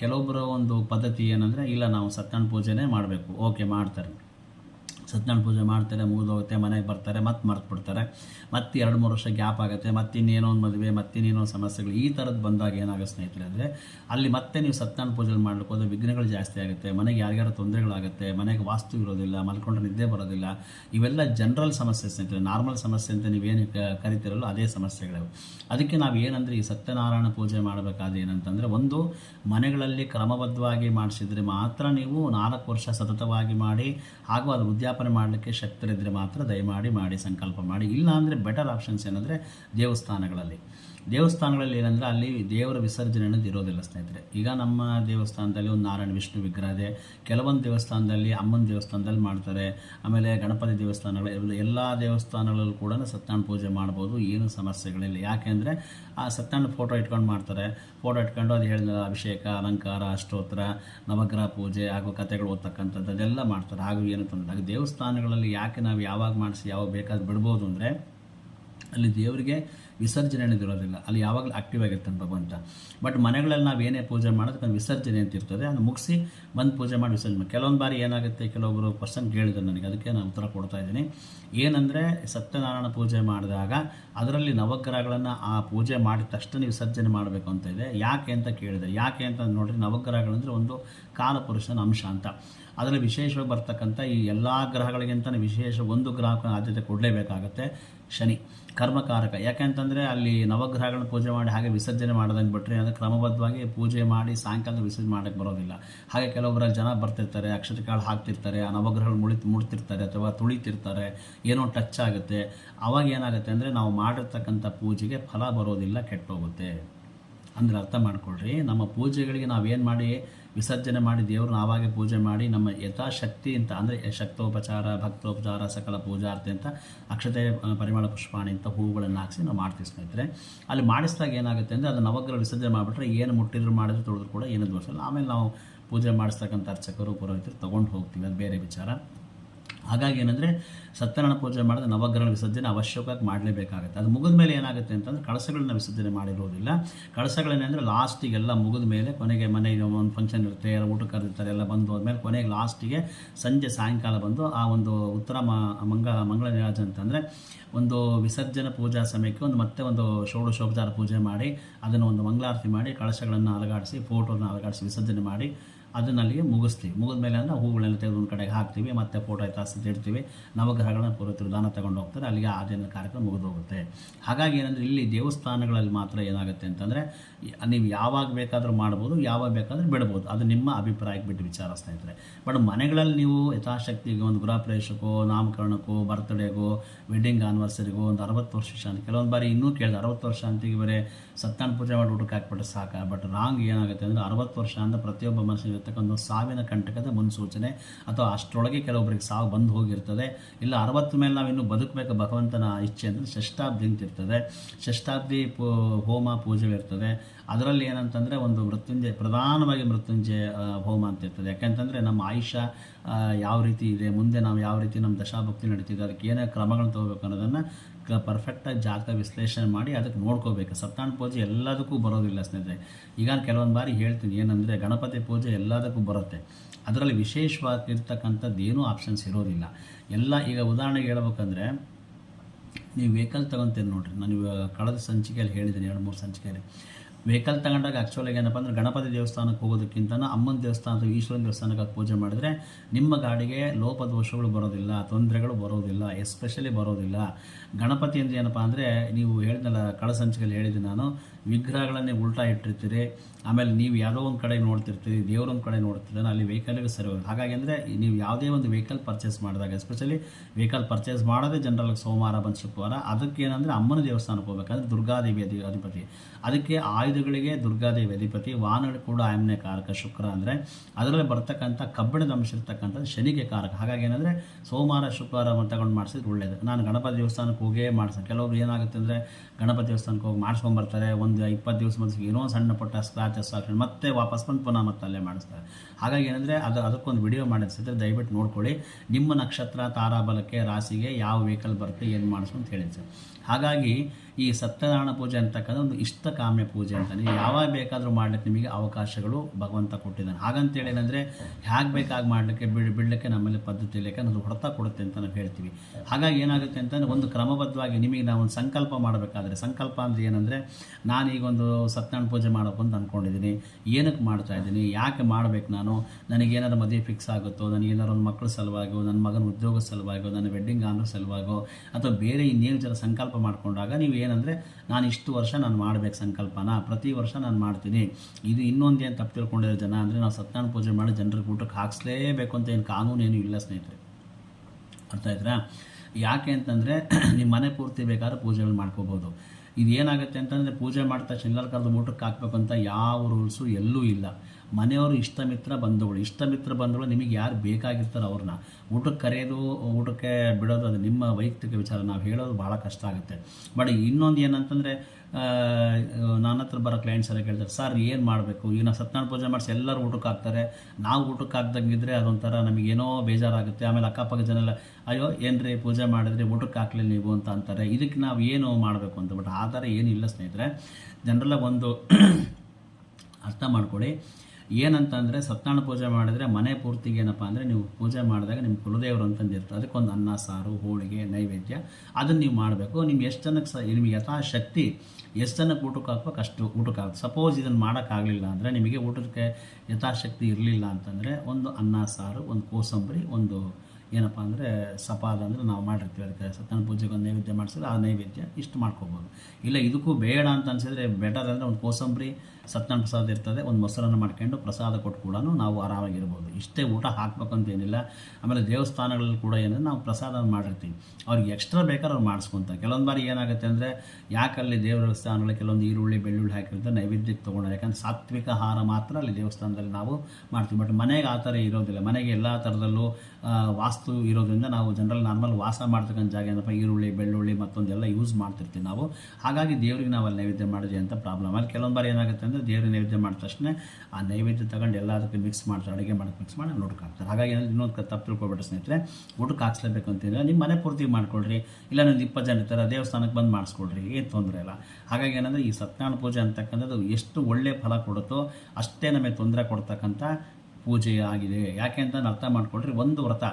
ಕೆಲವೊಬ್ಬರ ಒಂದು ಪದ್ಧತಿ ಏನಂದರೆ, ಇಲ್ಲ ನಾವು ಸತ್ಯನಾರಾಯಣ ಪೂಜೆನೇ ಮಾಡಬೇಕು. ಓಕೆ, ಮಾಡ್ತಾರೆ. ಸತ್ಯನಾರಾಯಣ ಪೂಜೆ ಮಾಡ್ತಾರೆ, ಮುಗಿದೋಗುತ್ತೆ, ಮನೆಗೆ ಬರ್ತಾರೆ, ಮತ್ತೆ ಮರ್ತುಬಿಡ್ತಾರೆ. ಮತ್ತೆ ಎರಡು ಮೂರು ವರ್ಷ ಗ್ಯಾಪ್ ಆಗುತ್ತೆ, ಮತ್ತೆ ಇನ್ನೇನೋ ಒಂದು ಮದುವೆ ಮತ್ತಿನ್ನೇನೋ ಸಮಸ್ಯೆಗಳು. ಈ ಥರದ್ದು ಬಂದಾಗ ಏನಾಗುತ್ತೆ ಸ್ನೇಹಿತರೆ ಅಂದರೆ, ಅಲ್ಲಿ ಮತ್ತೆ ನೀವು ಸತ್ಯನಾರಾಯಣ ಪೂಜೆ ಮಾಡ್ಲಿಕ್ಕೆ ಹೋದ್ರೆ ವಿಘ್ನಗಳು ಜಾಸ್ತಿ ಆಗುತ್ತೆ. ಮನೆಗೆ ಯಾರಿಗಾರ ತೊಂದರೆಗಳಾಗುತ್ತೆ, ಮನೆಗೆ ವಾಸ್ತು ಇರೋದಿಲ್ಲ, ಮಲ್ಕೊಂಡ್ರೆ ನಿದ್ದೆ ಬರೋದಿಲ್ಲ. ಇವೆಲ್ಲ ಜನರಲ್ ಸಮಸ್ಯೆ ಸ್ನೇಹಿತರೆ. ನಾರ್ಮಲ್ ಸಮಸ್ಯೆ ಅಂತ ನೀವೇನು ಕರಿತಿರಲ್ಲ, ಅದೇ ಸಮಸ್ಯೆಗಳು ಅದಕ್ಕೆ ನಾವು ಏನಂದರೆ, ಈ ಸತ್ಯನಾರಾಯಣ ಪೂಜೆ ಮಾಡಬೇಕಾದ್ರೆ ಏನಂತಂದರೆ, ಒಂದು ಮನೆಗಳಲ್ಲಿ ಕ್ರಮಬದ್ಧವಾಗಿ ಮಾಡಿಸಿದ್ರೆ ಮಾತ್ರ ನೀವು ನಾಲ್ಕು ವರ್ಷ ಸತತವಾಗಿ ಮಾಡಿ, ಹಾಗೂ ಅದು ಉದ್ಯಾಪನೆ ಮಾಡಲಿಕ್ಕೆ ಶಕ್ತರಿದ್ದರೆ ಮಾತ್ರ ದಯಮಾಡಿ ಮಾಡಿ ಸಂಕಲ್ಪ ಮಾಡಿ. ಇಲ್ಲ ಅಂದರೆ ಬೆಟರ್ ಆಪ್ಷನ್ಸ್ ಏನಂದರೆ ದೇವಸ್ಥಾನಗಳಲ್ಲಿ. ದೇವಸ್ಥಾನಗಳಲ್ಲಿ ಏನಂದರೆ ಅಲ್ಲಿ ದೇವರ ವಿಸರ್ಜನೆ ಅನ್ನೋದು ಇರೋದಿಲ್ಲ ಸ್ನೇಹಿತರೆ. ಈಗ ನಮ್ಮ ದೇವಸ್ಥಾನದಲ್ಲಿ ಒಂದು ನಾರಾಯಣ ವಿಷ್ಣು ವಿಗ್ರಹ ಇದೆ. ಕೆಲವೊಂದು ದೇವಸ್ಥಾನದಲ್ಲಿ ಅಮ್ಮನ ದೇವಸ್ಥಾನದಲ್ಲಿ ಮಾಡ್ತಾರೆ. ಆಮೇಲೆ ಗಣಪತಿ ದೇವಸ್ಥಾನಗಳು ಎಲ್ಲ ದೇವಸ್ಥಾನಗಳಲ್ಲೂ ಕೂಡ ಸತ್ಯನಾರಾಯಣ ಪೂಜೆ ಮಾಡ್ಬೋದು. ಏನು ಸಮಸ್ಯೆಗಳಿಲ್ಲ. ಯಾಕೆಂದರೆ ಆ ಸತ್ಯನಾರಾಯಣ ಫೋಟೋ ಇಟ್ಕೊಂಡು ಮಾಡ್ತಾರೆ. ಫೋಟೋ ಇಟ್ಕೊಂಡು ಅದು ಹೇಳಿದ ಅಭಿಷೇಕ, ಅಲಂಕಾರ ಅಷ್ಟೋತ್ತರ ನವಗ್ರಹ ಪೂಜೆ ಹಾಗೂ ಕಥೆಗಳು ಓದ್ತಕ್ಕಂಥದ್ದು ಅದೆಲ್ಲ ಮಾಡ್ತಾರೆ. ಹಾಗೂ ಏನು ತೊಂದರೆ ದೇವಸ್ಥಾನಗಳಲ್ಲಿ ಯಾಕೆ ನಾವು ಯಾವಾಗ ಮಾಡಿಸಿ ಯಾವಾಗ ಬೇಕಾದ್ರೂ ಬಿಡ್ಬೋದು ಅಂದರೆ ಅಲ್ಲಿ ದೇವರಿಗೆ ವಿಸರ್ಜನೆ ಇರೋದಿಲ್ಲ ಅಲ್ಲಿ ಯಾವಾಗಲೂ ಆಕ್ಟಿವ್ ಆಗಿರ್ತಾನೆ ಭಗವಂತ ಬಟ್ ಮನೆಗಳಲ್ಲಿ ನಾವು ಏನೇ ಪೂಜೆ ಮಾಡೋದಕ್ಕೆ ವಿಸರ್ಜನೆ ಅಂತ ಇರ್ತದೆ. ಅದು ಮುಗಿಸಿ ಬಂದು ಪೂಜೆ ಮಾಡಿ ವಿಸರ್ಜನೆ ಕೆಲವೊಂದು ಬಾರಿ ಏನಾಗುತ್ತೆ ಕೆಲವೊಬ್ಬರು ಪರ್ಸನ್ ಕೇಳಿದ್ರು ನನಗೆ, ಅದಕ್ಕೆ ನಾನು ಉತ್ತರ ಕೊಡ್ತಾ ಇದ್ದೀನಿ. ಏನಂದರೆ ಸತ್ಯನಾರಾಯಣ ಪೂಜೆ ಮಾಡಿದಾಗ ಅದರಲ್ಲಿ ನವಗ್ರಹಗಳನ್ನು ಆ ಪೂಜೆ ಮಾಡಿದ ತಕ್ಷಣ ವಿಸರ್ಜನೆ ಮಾಡಬೇಕು ಅಂತ ಇದೆ. ಯಾಕೆ ಅಂತ ಕೇಳಿದೆ ಯಾಕೆ ಅಂತ ನೋಡಿರಿ ನವಗ್ರಹಗಳಂದರೆ ಒಂದು ಕಾಲಪುರುಷನ ಅಂಶ ಅಂತ. ಅದರಲ್ಲಿ ವಿಶೇಷವಾಗಿ ಬರ್ತಕ್ಕಂಥ ಈ ಎಲ್ಲ ಗ್ರಹಗಳಿಗಿಂತ ವಿಶೇಷ ಒಂದು ಗ್ರಹಕ್ಕೆ ಆದ್ಯತೆ ಕೊಡಲೇಬೇಕಾಗತ್ತೆ. ಶನಿ. ಕರ್ಮಕಾರಕ. ಯಾಕೆಂತಂದರೆ ಅಲ್ಲಿ ನವಗ್ರಹಗಳನ್ನ ಪೂಜೆ ಮಾಡಿ ಹಾಗೆ ವಿಸರ್ಜನೆ ಮಾಡೋದಂಗೆ ಬಿಟ್ಟರೆ ಅಂದರೆ ಕ್ರಮಬದ್ಧವಾಗಿ ಪೂಜೆ ಮಾಡಿ ಸಾಯಂಕಾಲ ವಿಸರ್ಜನೆ ಮಾಡೋಕ್ಕೆ ಬರೋದಿಲ್ಲ. ಹಾಗೆ ಕೆಲವೊಬ್ಬರ ಜನ ಬರ್ತಿರ್ತಾರೆ ಅಕ್ಷತೆ ಕಾಳು ಹಾಕ್ತಿರ್ತಾರೆ ಆ ನವಗ್ರಹಗಳು ಮುಳಿ ಮುಡ್ತಿರ್ತಾರೆ ಅಥವಾ ತುಳಿತಿರ್ತಾರೆ, ಏನೋ ಟಚ್ ಆಗುತ್ತೆ. ಅವಾಗ ಏನಾಗುತ್ತೆ ಅಂದರೆ ನಾವು ಮಾಡಿರ್ತಕ್ಕಂಥ ಪೂಜೆಗೆ ಫಲ ಬರೋದಿಲ್ಲ, ಕೆಟ್ಟೋಗುತ್ತೆ. ಅಂದರೆ ಅರ್ಥ ಮಾಡ್ಕೊಳ್ರಿ. ನಮ್ಮ ಪೂಜೆಗಳಿಗೆ ನಾವೇನು ಮಾಡಿ ವಿಸರ್ಜನೆ ಮಾಡಿ ದೇವ್ರನ್ನ ಆವಾಗೆ ಪೂಜೆ ಮಾಡಿ ನಮ್ಮ ಯಥಾಶಕ್ತಿ ಅಂತ ಅಂದರೆ ಶಕ್ತೋಪಚಾರ, ಭಕ್ತೋಪಚಾರ, ಸಕಲ ಪೂಜಾರ್ತಿ ಅಂತ ಅಕ್ಷತೆ ಪರಿಮಳ, ಪುಷ್ಪಾಣಿ ಅಂತ ಹೂವುಗಳನ್ನು ಹಾಕಿಸಿ ನಾವು ಮಾಡ್ತೀವಿ ಸ್ನೇಹಿತರೆ. ಅಲ್ಲಿ ಮಾಡಿಸಿದಾಗ ಏನಾಗುತ್ತೆ ಅಂದರೆ ಅದು ನವಗ್ರಹ ವಿಸರ್ಜನೆ ಮಾಡಿಬಿಟ್ರೆ ಏನು ಮುಟ್ಟಿದ್ರು ಮಾಡಿದ್ರು ತೊಳೆದ್ರು ಕೂಡ ಏನು ದೋಷ ಆಮೇಲೆ ನಾವು ಪೂಜೆ ಮಾಡಿಸ್ತಕ್ಕಂಥ ಅರ್ಚಕರು, ಪುರೋಹಿತರು ತೊಗೊಂಡು ಹೋಗ್ತೀವಿ. ಅದು ಬೇರೆ ವಿಚಾರ. ಹಾಗಾಗಿ ಏನಂದರೆ ಸತ್ಯನಾರಾಯಣ ಪೂಜೆ ಮಾಡಿದ್ರೆ ನವಗ್ರಹ ವಿಸರ್ಜನೆ ಅವಶ್ಯಕವಾಗಿ ಮಾಡಲೇಬೇಕಾಗುತ್ತೆ. ಅದು ಮುಗಿದ ಮೇಲೆ ಏನಾಗುತ್ತೆ ಅಂತಂದರೆ ಕಳಸಗಳನ್ನ ವಿಸರ್ಜನೆ ಮಾಡಿರೋದಿಲ್ಲ. ಕಳಸಗಳೇನೆಂದರೆ ಲಾಸ್ಟಿಗೆಲ್ಲ ಮುಗಿದ ಮೇಲೆ ಕೊನೆಗೆ ಮನೆಗೆ ಒಂದು ಫಂಕ್ಷನ್ ಇರುತ್ತೆ, ಎಲ್ಲ ಊಟ ಕರೆದಿರ್ತಾರೆ, ಎಲ್ಲ ಬಂದು ಹೋದ್ಮೇಲೆ ಕೊನೆಗೆ ಲಾಸ್ಟಿಗೆ ಸಂಜೆ ಸಾಯಂಕಾಲ ಬಂದು ಆ ಒಂದು ಉತ್ತರ ಮಂಗ ಮಂಗಳ ನಿರಾಜ ಅಂತಂದರೆ ಒಂದು ವಿಸರ್ಜನೆ ಪೂಜಾ ಸಮಯಕ್ಕೆ ಒಂದು ಮತ್ತೆ ಒಂದು ಷೋಡಶೋಪಚಾರ ಪೂಜೆ ಮಾಡಿ, ಅದನ್ನು ಒಂದು ಮಂಗಳಾರತಿ ಮಾಡಿ ಕಳಶಗಳನ್ನು ಅಲಗಾಡಿಸಿ ಫೋಟೋನ ಅಲಗಾಡಿಸಿ ವಿಸರ್ಜನೆ ಮಾಡಿ ಅದನ್ನ ಅಲ್ಲಿಗೆ ಮುಗಿಸ್ತೀವಿ. ಮುಗಿದ ಮೇಲೆ ಅಂದರೆ ಹೂಗಳನ್ನ ತೆಗೆದು ಒಂದು ಕಡೆಗೆ ಹಾಕ್ತೀವಿ, ಮತ್ತೆ ಫೋಟೋ ತಾಸಿ ಇಡ್ತೀವಿ. ನವಗ್ರಹಗಳನ್ನ ಪೂರ್ವತಿರು ದಾನ ತಗೊಂಡು ಹೋಗ್ತಾರೆ, ಅಲ್ಲಿಗೆ ಆ ದಿನ ಕಾರ್ಯಕ್ರಮ ಮುಗಿದು ಹೋಗುತ್ತೆ ಹಾಗಾಗಿ ಏನಂದರೆ ಇಲ್ಲಿ ದೇವಸ್ಥಾನಗಳಲ್ಲಿ ಮಾತ್ರ ಏನಾಗುತ್ತೆ ಅಂತಂದರೆ, ನೀವು ಯಾವಾಗ ಬೇಕಾದರೂ ಮಾಡ್ಬೋದು, ಯಾವಾಗ ಬೇಕಾದರೂ ಬಿಡ್ಬೋದು. ಅದು ನಿಮ್ಮ ಅಭಿಪ್ರಾಯಕ್ಕೆ ಬಿಟ್ಟು ವಿಚಾರ ಸ್ನೇಹಿತರೆ. ಬಟ್ ಮನೆಗಳಲ್ಲಿ ನೀವು ಯಥಾಶಕ್ತಿಗೆ ಒಂದು ಗೃಹ ಪ್ರವೇಶಕ್ಕೋ ನಾಮಕರಣಕ್ಕೋ ಬರ್ತ್ಡೇಗೋ ವೆಡ್ಡಿಂಗ್ ಆನಿವರ್ಸರಿಗೂ ಒಂದು ಅರವತ್ತು ವರ್ಷ ಶಾಂತಿ, ಕೆಲವೊಂದು ಬಾರಿ ಇನ್ನೂ ಕೇಳಿದೆ, ಅರವತ್ತು ವರ್ಷ ಶಾಂತಿಗೆ ಬರೀ ಸತ್ಯನಾರಾಯಣ ಪೂಜೆ ಮಾಡಿ ಊಟಕ್ಕೆ ಸಾಕ. ಬಟ್ ರಾಂಗ್ ಏನಾಗುತ್ತೆ ಅಂದರೆ ಅರವತ್ತು ವರ್ಷ ಅಂತ ಪ್ರತಿಯೊಬ್ಬ ಮನುಷ್ಯನಿಗೆ ಇರ್ತಕ್ಕಂಥ ಸಾವಿನ ಕಂಟಕದ ಮುನ್ಸೂಚನೆ ಅಥವಾ ಅಷ್ಟರೊಳಗೆ ಕೆಲವೊಬ್ಬರಿಗೆ ಸಾವು ಬಂದು ಹೋಗಿರ್ತದೆ. ಇಲ್ಲ ಅರವತ್ತು ಮೇಲೆ ನಾವು ಇನ್ನೂ ಬದುಕಬೇಕು ಭಗವಂತನ ಇಚ್ಛೆ ಅಂದರೆ ಷಷ್ಠಾಬ್ದಿ ಅಂತ ಇರ್ತದೆ ಷಷ್ಠಾಬ್ದಿ ಪೂ, ಹೋಮ ಪೂಜೆಗಳಿರ್ತದೆ ಅದರಲ್ಲಿ ಏನಂತಂದರೆ ಒಂದು ಮೃತ್ಯುಂಜಯ, ಪ್ರಧಾನವಾಗಿ ಮೃತ್ಯುಂಜಯ ಹೋಮ ಅಂತ ಇರ್ತದೆ. ಯಾಕೆಂತಂದರೆ ನಮ್ಮ ಆಯುಷ್ಯ ಯಾವ ರೀತಿ ಇದೆ, ಮುಂದೆ ನಾವು ಯಾವ ರೀತಿ ನಮ್ಮ ದಶಾಭಕ್ತಿ ನಡೀತಿದೆ, ಅದಕ್ಕೆ ಏನೇ ಕ್ರಮಗಳನ್ನ ತಗೋಬೇಕು ಅನ್ನೋದನ್ನು ಪರ್ಫೆಕ್ಟಾಗಿ ಜಾತಕ ವಿಶ್ಲೇಷಣೆ ಮಾಡಿ ಅದಕ್ಕೆ ನೋಡ್ಕೋಬೇಕು. ಸತ್ಯನಾರಾಯಣ ಪೂಜೆ ಎಲ್ಲದಕ್ಕೂ ಬರೋದಿಲ್ಲ ಸ್ನೇಹಿತರೆ. ಈಗ ಕೆಲವೊಂದು ಬಾರಿ ಹೇಳ್ತೀನಿ, ಏನಂದರೆ ಗಣಪತಿ ಪೂಜೆ ಎಲ್ಲದಕ್ಕೂ ಬರುತ್ತೆ. ಅದರಲ್ಲಿ ವಿಶೇಷವಾಗಿರ್ತಕ್ಕಂಥದ್ದು ಏನೂ ಆಪ್ಷನ್ಸ್ ಇರೋದಿಲ್ಲ. ಎಲ್ಲ ಈಗ ಉದಾಹರಣೆಗೆ ಹೇಳ್ಬೇಕಂದ್ರೆ, ನೀವು ವೆಹಿಕಲ್ ತಗೊಂತೇನೆ ನೋಡ್ರಿ. ನಾನು ಕಳೆದ ಸಂಚಿಕೆಯಲ್ಲಿ ಹೇಳಿದ್ದೀನಿ, ಎರಡು, ಮೂರು ಸಂಚಿಕೆಯಲ್ಲಿ. ವೆಹಿಕಲ್ ತಗೊಂಡಾಗ ಆ್ಯಕ್ಚುಲಾಗಿ ಏನಪ್ಪ ಅಂದರೆ ಗಣಪತಿ ದೇವಸ್ಥಾನಕ್ಕೆ ಹೋಗೋದಕ್ಕಿಂತ ಅಮ್ಮನ ದೇವಸ್ಥಾನ ಅಥವಾ ಈಶ್ವರನ ದೇವಸ್ಥಾನಕ್ಕೆ ಪೂಜೆ ಮಾಡಿದ್ರೆ ನಿಮ್ಮ ಗಾಡಿಗೆ ಲೋಪದೋಷಗಳು ಬರೋದಿಲ್ಲ, ತೊಂದರೆಗಳು ಬರೋದಿಲ್ಲ ಎಸ್ಪೆಷಲಿ ಬರೋದಿಲ್ಲ. ಗಣಪತಿ ಅಂದರೆ ಏನಪ್ಪ ಅಂದರೆ ನೀವು ಹೇಳಿದ್ನಲ್ಲ ಕಳಸಂಚಿಕೆಯಲ್ಲಿ ಹೇಳಿದ್ದೆ ನಾನು, ವಿಗ್ರಹಗಳನ್ನೇ ಉಲ್ಟಾ ಇಟ್ಟಿರ್ತೀರಿ, ಆಮೇಲೆ ನೀವು ಯಾವುದೋ ಒಂದು ಕಡೆ ನೋಡ್ತಿರ್ತೀರಿ ದೇವರೊಂದು ಕಡೆ ನೋಡ್ತಿರ್ತಾನೆ ಅಲ್ಲಿ ವೆಹಿಕಲ್ಗೆ ಸರಿ ಹಾಗಾಗಿ ಅಂದರೆ ನೀವು ಯಾವುದೇ ಒಂದು ವೆಹಿಕಲ್ ಪರ್ಚೇಸ್ ಮಾಡಿದಾಗ ಎಸ್ಪೆಷಲಿ ವೆಹಿಕಲ್ ಪರ್ಚೇಸ್ ಮಾಡೋದೇ ಜನರಲ್ ಸೋಮವಾರ ಬಂದು ಶುಕ್ರವಾರ, ಅದಕ್ಕೆ ಏನಂದರೆ ಅಮ್ಮನ ದೇವಸ್ಥಾನಕ್ಕೆ ಹೋಗ್ಬೇಕಂದ್ರೆ ದುರ್ಗಾದೇವಿ ಅಧಿ ಅಧಿಪತಿ. ಅದಕ್ಕೆ ಆಯುಧಗಳಿಗೆ ದುರ್ಗಾದೇವಿ ಅಧಿಪತಿ ವಾಹನಗಳು ಕೂಡ ಆಯಮ್ನೆ ಕಾರಕ ಶುಕ್ರ ಅಂದರೆ ಅದರಲ್ಲಿ ಬರ್ತಕ್ಕಂಥ ಕಬ್ಬಿಣದ ಅಂಶ ಇರ್ತಕ್ಕಂಥದ್ದು ಶನಿಗೆ ಕಾರಕ. ಹಾಗಾಗಿ ಏನಂದರೆ ಸೋಮವಾರ, ಶುಕ್ರವಾರ ತಗೊಂಡು ಮಾಡಿಸಿದ್ರೆ ಒಳ್ಳೆಯದು ನಾನು ಗಣಪತಿ ದೇವಸ್ಥಾನಕ್ಕೆ ಹೋಗೇ ಮಾಡ್ಸೋಣ ಕೆಲವರು ಏನಾಗುತ್ತೆ ಅಂದರೆ ಗಣಪತಿ ದೇವಸ್ಥಾನಕ್ಕೆ ಹೋಗಿ ಮಾಡಿಸ್ಕೊಂಬರ್ತಾರೆ ಒಂದು ಇಪ್ಪತ್ತು ದಿವಸ ಮನಸ್ಸಿಗೆ ಏನೋ ಸಣ್ಣ ಪುಟ್ಟ ಸ್ಕ್ರಾಚಸ್ ಹಾಕೊಂಡು ಮತ್ತೆ ವಾಪಸ್ ಬಂದು ಪುನಃ ಮತ್ತೆ ಅಲ್ಲೇ ಮಾಡಿಸ್ತಾರೆ. ಹಾಗಾಗಿ ಏನಂದರೆ ಅದು ಅದಕ್ಕೊಂದು ವಿಡಿಯೋ ಮಾಡಿಸಿದ್ರೆ ದಯವಿಟ್ಟು ನೋಡ್ಕೊಳ್ಳಿ. ನಿಮ್ಮ ನಕ್ಷತ್ರ ತಾರಾಬಲಕ್ಕೆ, ರಾಶಿಗೆ ಯಾವ ವೆಹಿಕಲ್ ಬರುತ್ತೆ, ಏನು ಮಾಡಿಸು ಅಂತ ಹೇಳಿದ್ರು ಹಾಗಾಗಿ ಈ ಸತ್ಯನಾರಾಯಣ ಪೂಜೆ ಅಂತಕ್ಕಂಥ ಒಂದು ಇಷ್ಟಕಾಮ್ಯ ಪೂಜೆ ನೀವು ಯಾವಾಗ ಬೇಕಾದರೂ ಮಾಡ್ಲಿಕ್ಕೆ ನಿಮಗೆ ಅವಕಾಶಗಳು ಭಗವಂತ ಕೊಟ್ಟಿದ್ದಾನೆ. ಹಾಗಂತೇಳಿ ಏನಂದರೆ ಹೇಗೆ ಬೇಕಾಗಿ ಮಾಡಲಿಕ್ಕೆ, ಬಿಡ್, ಬಿಡಲಿಕ್ಕೆ ನಮ್ಮಲ್ಲಿ ಪದ್ಧತಿ ಇಲ್ಲ. ಅದು ಹೊಡೆತ ಕೊಡುತ್ತೆ ಅಂತ ನಾವು ಹೇಳ್ತೀವಿ. ಹಾಗಾಗಿ ಏನಾಗುತ್ತೆ ಅಂತಂದರೆ ಒಂದು ಕ್ರಮಬದ್ಧವಾಗಿ ನಿಮಗೆ ನಾವು ಒಂದು ಸಂಕಲ್ಪ ಮಾಡಬೇಕಾದ್ರೆ, ಸಂಕಲ್ಪ ಅಂದರೆ ಏನಂದರೆ ಈಗ ಒಂದು ಸತ್ಯನಾರಾಯಣ ಪೂಜೆ ಮಾಡಬೇಕು ಅಂತ ಅಂದ್ಕೊಂಡಿದ್ದೀನಿ ಏನಕ್ಕೆ ಮಾಡ್ತಾ ಇದ್ದೀನಿ? ಯಾಕೆ ಮಾಡಬೇಕು ನಾನು? ನನಗೇನಾದ್ರು ಮದುವೆ ಫಿಕ್ಸ್ ಆಗುತ್ತೋ ನನಗೇನಾದ್ರು ಒಂದು ಮಕ್ಕಳ ಸಲುವಾಗೋ, ನನ್ನ ಮಗನ ಉದ್ಯೋಗದ ಸಲುವಾಗೋ, ನನ್ನ ವೆಡ್ಡಿಂಗ್ ಆನರ್ ಸಲುವಾಗೋ, ಅಥವಾ ಬೇರೆ ಇನ್ನೇನು ಜನ ಸಂಕಲ್ಪ ಮಾಡಿಕೊಂಡಾಗ ನೀವು ಏನಂದರೆ, ನಾನು ಇಷ್ಟು ವರ್ಷ ನಾನು ಮಾಡಬೇಕು ಸಂಕಲ್ಪನ. ಪ್ರತಿ ವರ್ಷ ನಾನು ಮಾಡ್ತೀನಿ. ಇದು ಇನ್ನೊಂದು ಏನು ತಪ್ಪು ತಿಳ್ಕೊಂಡಿರೋ ಜನ ಅಂದರೆ ನಾವು ಸತ್ಯನಾರಾಯಣ ಪೂಜೆ ಮಾಡಿ ಜನರಿಗೆ ಊಟಕ್ಕೆ ಹಾಕ್ಸ್ಲೇಬೇಕು ಅಂತ ಏನು ಕಾನೂನು ಏನು ಇಲ್ಲ ಸ್ನೇಹಿತರೆ. ಅರ್ಥ ಆಯ್ತಾ ಯಾಕೆ ಅಂತಂದರೆ ನಿಮ್ಮ ಮನೆ ಪೂರ್ತಿ ಬೇಕಾದ್ರೆ ಪೂಜೆಗಳು ಮಾಡ್ಕೋಬೋದು. ಇದು ಏನಾಗುತ್ತೆ ಅಂತಂದರೆ ಪೂಜೆ ಮಾಡ್ತಾ ತಕ್ಷಣ ಕರೆದು ಊಟಕ್ಕೆ ಹಾಕ್ಬೇಕು ಅಂತ ಯಾವ ರೂಲ್ಸು ಎಲ್ಲೂ ಇಲ್ಲ. ಮನೆಯವರು ಇಷ್ಟ ಮಿತ್ರ ಬಂಧುಗಳು. ಇಷ್ಟ ಮಿತ್ರ ಬಂಧುಗಳು ನಿಮಗೆ ಯಾರು ಬೇಕಾಗಿರ್ತಾರೋ ಅವ್ರನ್ನ. ಊಟಕ್ಕೆ ಕರೆಯೋದು, ಊಟಕ್ಕೆ ಬಿಡೋದು, ಅದು ನಿಮ್ಮ ವೈಯಕ್ತಿಕ ವಿಚಾರ. ನಾವು ಹೇಳೋದು ಭಾಳ ಕಷ್ಟ ಆಗುತ್ತೆ. ಬಟ್ ಇನ್ನೊಂದು ಏನಂತಂದರೆ ನನ್ನ ಹತ್ರ ಬರೋ ಕ್ಲೈಂಟ್ಸ್ ಎಲ್ಲ ಕೇಳ್ತಾರೆ, ಸರ್, ಏನು ಮಾಡಬೇಕು? ಈಗ ನಾವು ಸತ್ಯನಾರಾಯಣ ಪೂಜೆ ಮಾಡಿಸಿ ಎಲ್ಲರೂ ಊಟಕ್ಕೆ ಹಾಕ್ತಾರೆ. ನಾವು ಊಟಕ್ಕೆ ಹಾಕ್ದಂಗಿದ್ರೆ ಅದೊಂಥರ ನಮಗೇನೋ ಬೇಜಾರಾಗುತ್ತೆ. ಆಮೇಲೆ ಅಕ್ಕಪಕ್ಕ ಜನ ಎಲ್ಲ ಅಯ್ಯೋ, ಏನ್ರಿ ಪೂಜೆ ಮಾಡಿದ್ರೆ ಊಟಕ್ಕೆ ಹಾಕ್ಲಿ ನೀವು? ಅಂತ ಅಂತಾರೆ. ಇದಕ್ಕೆ ನಾವು ಏನು ಮಾಡಬೇಕು ಅಂತ. ಬಟ್ ಆ ಥರ ಏನಿಲ್ಲ ಸ್ನೇಹಿತರೆ. ಜನರಲ್ಲ ಒಂದು ಅರ್ಥ ಮಾಡ್ಕೊಳ್ಳಿ. ಏನಂತಂದರೆ ಸತ್ಯನಾರಾಯಣ ಪೂಜೆ ಮಾಡಿದರೆ ಮನೆ ಪೂರ್ತಿಗೆ ಏನಪ್ಪ ಅಂದರೆ ನೀವು ಪೂಜೆ ಮಾಡಿದಾಗ ನಿಮ್ಮ ಕುಲದೇವರು ಅಂತಂದಿರ್ತದೆ ಅದಕ್ಕೊಂದು ಅನ್ನ, ಸಾರು, ಹೋಳಿಗೆ, ನೈವೇದ್ಯ, ಅದನ್ನು ನೀವು ಮಾಡಬೇಕು. ನಿಮ್ಗೆ ಎಷ್ಟು ಜನಕ್ಕೆ ಸ ನಿಮಗೆ ಯಥಾಶಕ್ತಿ ಎಷ್ಟು ಜನಕ್ಕೆ ಊಟಕ್ಕೆ ಹಾಕ್ಬೇಕು ಅಷ್ಟು ಊಟಕ್ಕೆ ಹಾಕ್ಬೇಕು ಸಪೋಸ್ ಇದನ್ನು ಮಾಡೋಕ್ಕಾಗಲಿಲ್ಲ ಅಂದರೆ ನಿಮಗೆ ಊಟಕ್ಕೆ ಯಥಾಶಕ್ತಿ ಇರಲಿಲ್ಲ ಅಂತಂದರೆ ಒಂದು ಅನ್ನ, ಸಾರು, ಒಂದು ಕೋಸಂಬರಿ, ಒಂದು ಏನಪ್ಪ ಅಂದರೆ ಸಪಾದ ಅಂದರೆ ನಾವು ಮಾಡಿರ್ತೀವಿ ಅದಕ್ಕೆ ಸತ್ಯನ ಪೂಜೆಗೆ ಒಂದು ನೈವೇದ್ಯ ಮಾಡಿಸಿದ್ರೆ ಆ ನೈವೇದ್ಯ ಇಷ್ಟು ಮಾಡ್ಕೋಬೋದು. ಇಲ್ಲ ಇದಕ್ಕೂ ಬೇಡ ಅಂತ ಅನಿಸಿದ್ರೆ ಬೆಟರ್ ಅಂದರೆ ಒಂದು ಕೋಸಂಬರಿ ಸತ್ಯನಾರಾಯಣ ಪ್ರಸಾದ ಇರ್ತದೆ, ಒಂದು ಮೊಸರನ್ನು ಮಾಡ್ಕೊಂಡು ಪ್ರಸಾದ ಕೊಟ್ಟು ಕೂಡ ನಾವು ಆರಾಮಾಗಿರ್ಬೋದು. ಇಷ್ಟೇ ಊಟ ಹಾಕ್ಬೇಕು ಅಂತ ಏನಿಲ್ಲ ಆಮೇಲೆ ದೇವಸ್ಥಾನಗಳಲ್ಲಿ ಕೂಡ ಏನಂದರೆ ನಾವು ಪ್ರಸಾದ ಮಾಡಿರ್ತೀವಿ. ಅವ್ರಿಗೆ ಎಕ್ಸ್ಟ್ರಾ ಬೇಕಾದ್ರೆ ಅವ್ರು ಮಾಡಿಸ್ಕೊತಾರೆ. ಕೆಲವೊಂದು ಬಾರಿ ಏನಾಗುತ್ತೆ ಅಂದರೆ ಯಾಕಲ್ಲಿ ದೇವ್ರ ದೇವಸ್ಥಾನಗಳಲ್ಲಿ ಕೆಲವೊಂದು ಈರುಳ್ಳಿ, ಬೆಳ್ಳುಳ್ಳಿ ಹಾಕಿರ್ತಾರೆ, ನೈವೇದ್ಯಕ್ಕೆ ತೊಗೊಂಡು ಯಾಕಂದ್ರೆ ಸಾತ್ವಿಕ ಆಹಾರ ಮಾತ್ರ ಅಲ್ಲಿ ದೇವಸ್ಥಾನದಲ್ಲಿ ನಾವು ಮಾಡ್ತೀವಿ. ಬಟ್ ಮನೆಗೆ ಆ ಥರ ಇರೋದಿಲ್ಲ. ಮನೆಗೆ ಎಲ್ಲ ಥರದಲ್ಲೂ ವಾಸ್ತು ಇರೋದ್ರಿಂದ ನಾವು ಜನರಲ್ ನಾರ್ಮಲ್ ವಾಸ ಮಾಡ್ತಕ್ಕಂಥ ಜಾಗ ಏನಪ್ಪ, ಈರುಳ್ಳಿ, ಬೆಳ್ಳುಳ್ಳಿ ಮತ್ತೊಂದೆಲ್ಲ ಯೂಸ್ ಮಾಡ್ತಿರ್ತೀವಿ ನಾವು. ಹಾಗಾಗಿ ದೇವ್ರಿಗೆ ನಾವು ಅಲ್ಲಿ ನೈವೇದ್ಯ ಮಾಡಿದ್ವಿ ಅಂತ ಪ್ರಾಬ್ಲಮ್ ಅಲ್ಲಿ ಕೆಲವೊಂದು ಬಾರಿ ಏನಾಗುತ್ತೆ ಅಂದರೆ ದೇವ್ರಿಗೆ ನೈವೇದ್ಯ ಮಾಡಿದ ತಕ್ಷಣ ಆ ನೈವೇದ್ಯ ತಗೊಂಡು ಎಲ್ಲದಕ್ಕೆ ಮಿಕ್ಸ್ ಮಾಡ್ತಾರೆ, ಅಡುಗೆ ಮಾಡೋಕ್ಕೆ ಮಿಕ್ಸ್ ಮಾಡಿ ಊಟಕ್ಕೆ ಹಾಕ್ತಾರೆ. ಹಾಗಾಗಿ ಏನಾದ್ರು ಇನ್ನೊಂದು ತಪ್ಪು ತಿಳ್ಕೊಬೇಡ್ರಿ ಸ್ನೇಹಿತರೆ. ಊಟಕ್ಕೆ ಹಾಕ್ಸ್ಲೇಬೇಕು ಅಂತಂದರೆ ನಿಮ್ಮ ಮನೆ ಪೂರ್ತಿ ಮಾಡ್ಕೊಳ್ರಿ. ಇಲ್ಲ ನಾನು ಇಪ್ಪತ್ತು ಜನ ಇರ್ತಾರೆ ದೇವಸ್ಥಾನಕ್ಕೆ ಬಂದು ಮಾಡಿಸ್ಕೊಳ್ರಿ ಏನು ತೊಂದರೆ ಇಲ್ಲ. ಹಾಗಾಗಿ ಏನಂದರೆ ಈ ಸತ್ಯನಾರಾಯಣ ಪೂಜೆ ಅಂತಕ್ಕಂಥದ್ದು ಎಷ್ಟು ಒಳ್ಳೆಯ ಫಲ ಕೊಡುತ್ತೋ ಅಷ್ಟೇ ನಮಗೆ ತೊಂದರೆ ಕೊಡ್ತಕ್ಕಂಥ ಪೂಜೆ ಆಗಿದೆ ಯಾಕೆ ಅಂತ ಅರ್ಥ ಮಾಡ್ಕೊಳ್ರಿ. ಒಂದು ವ್ರತ.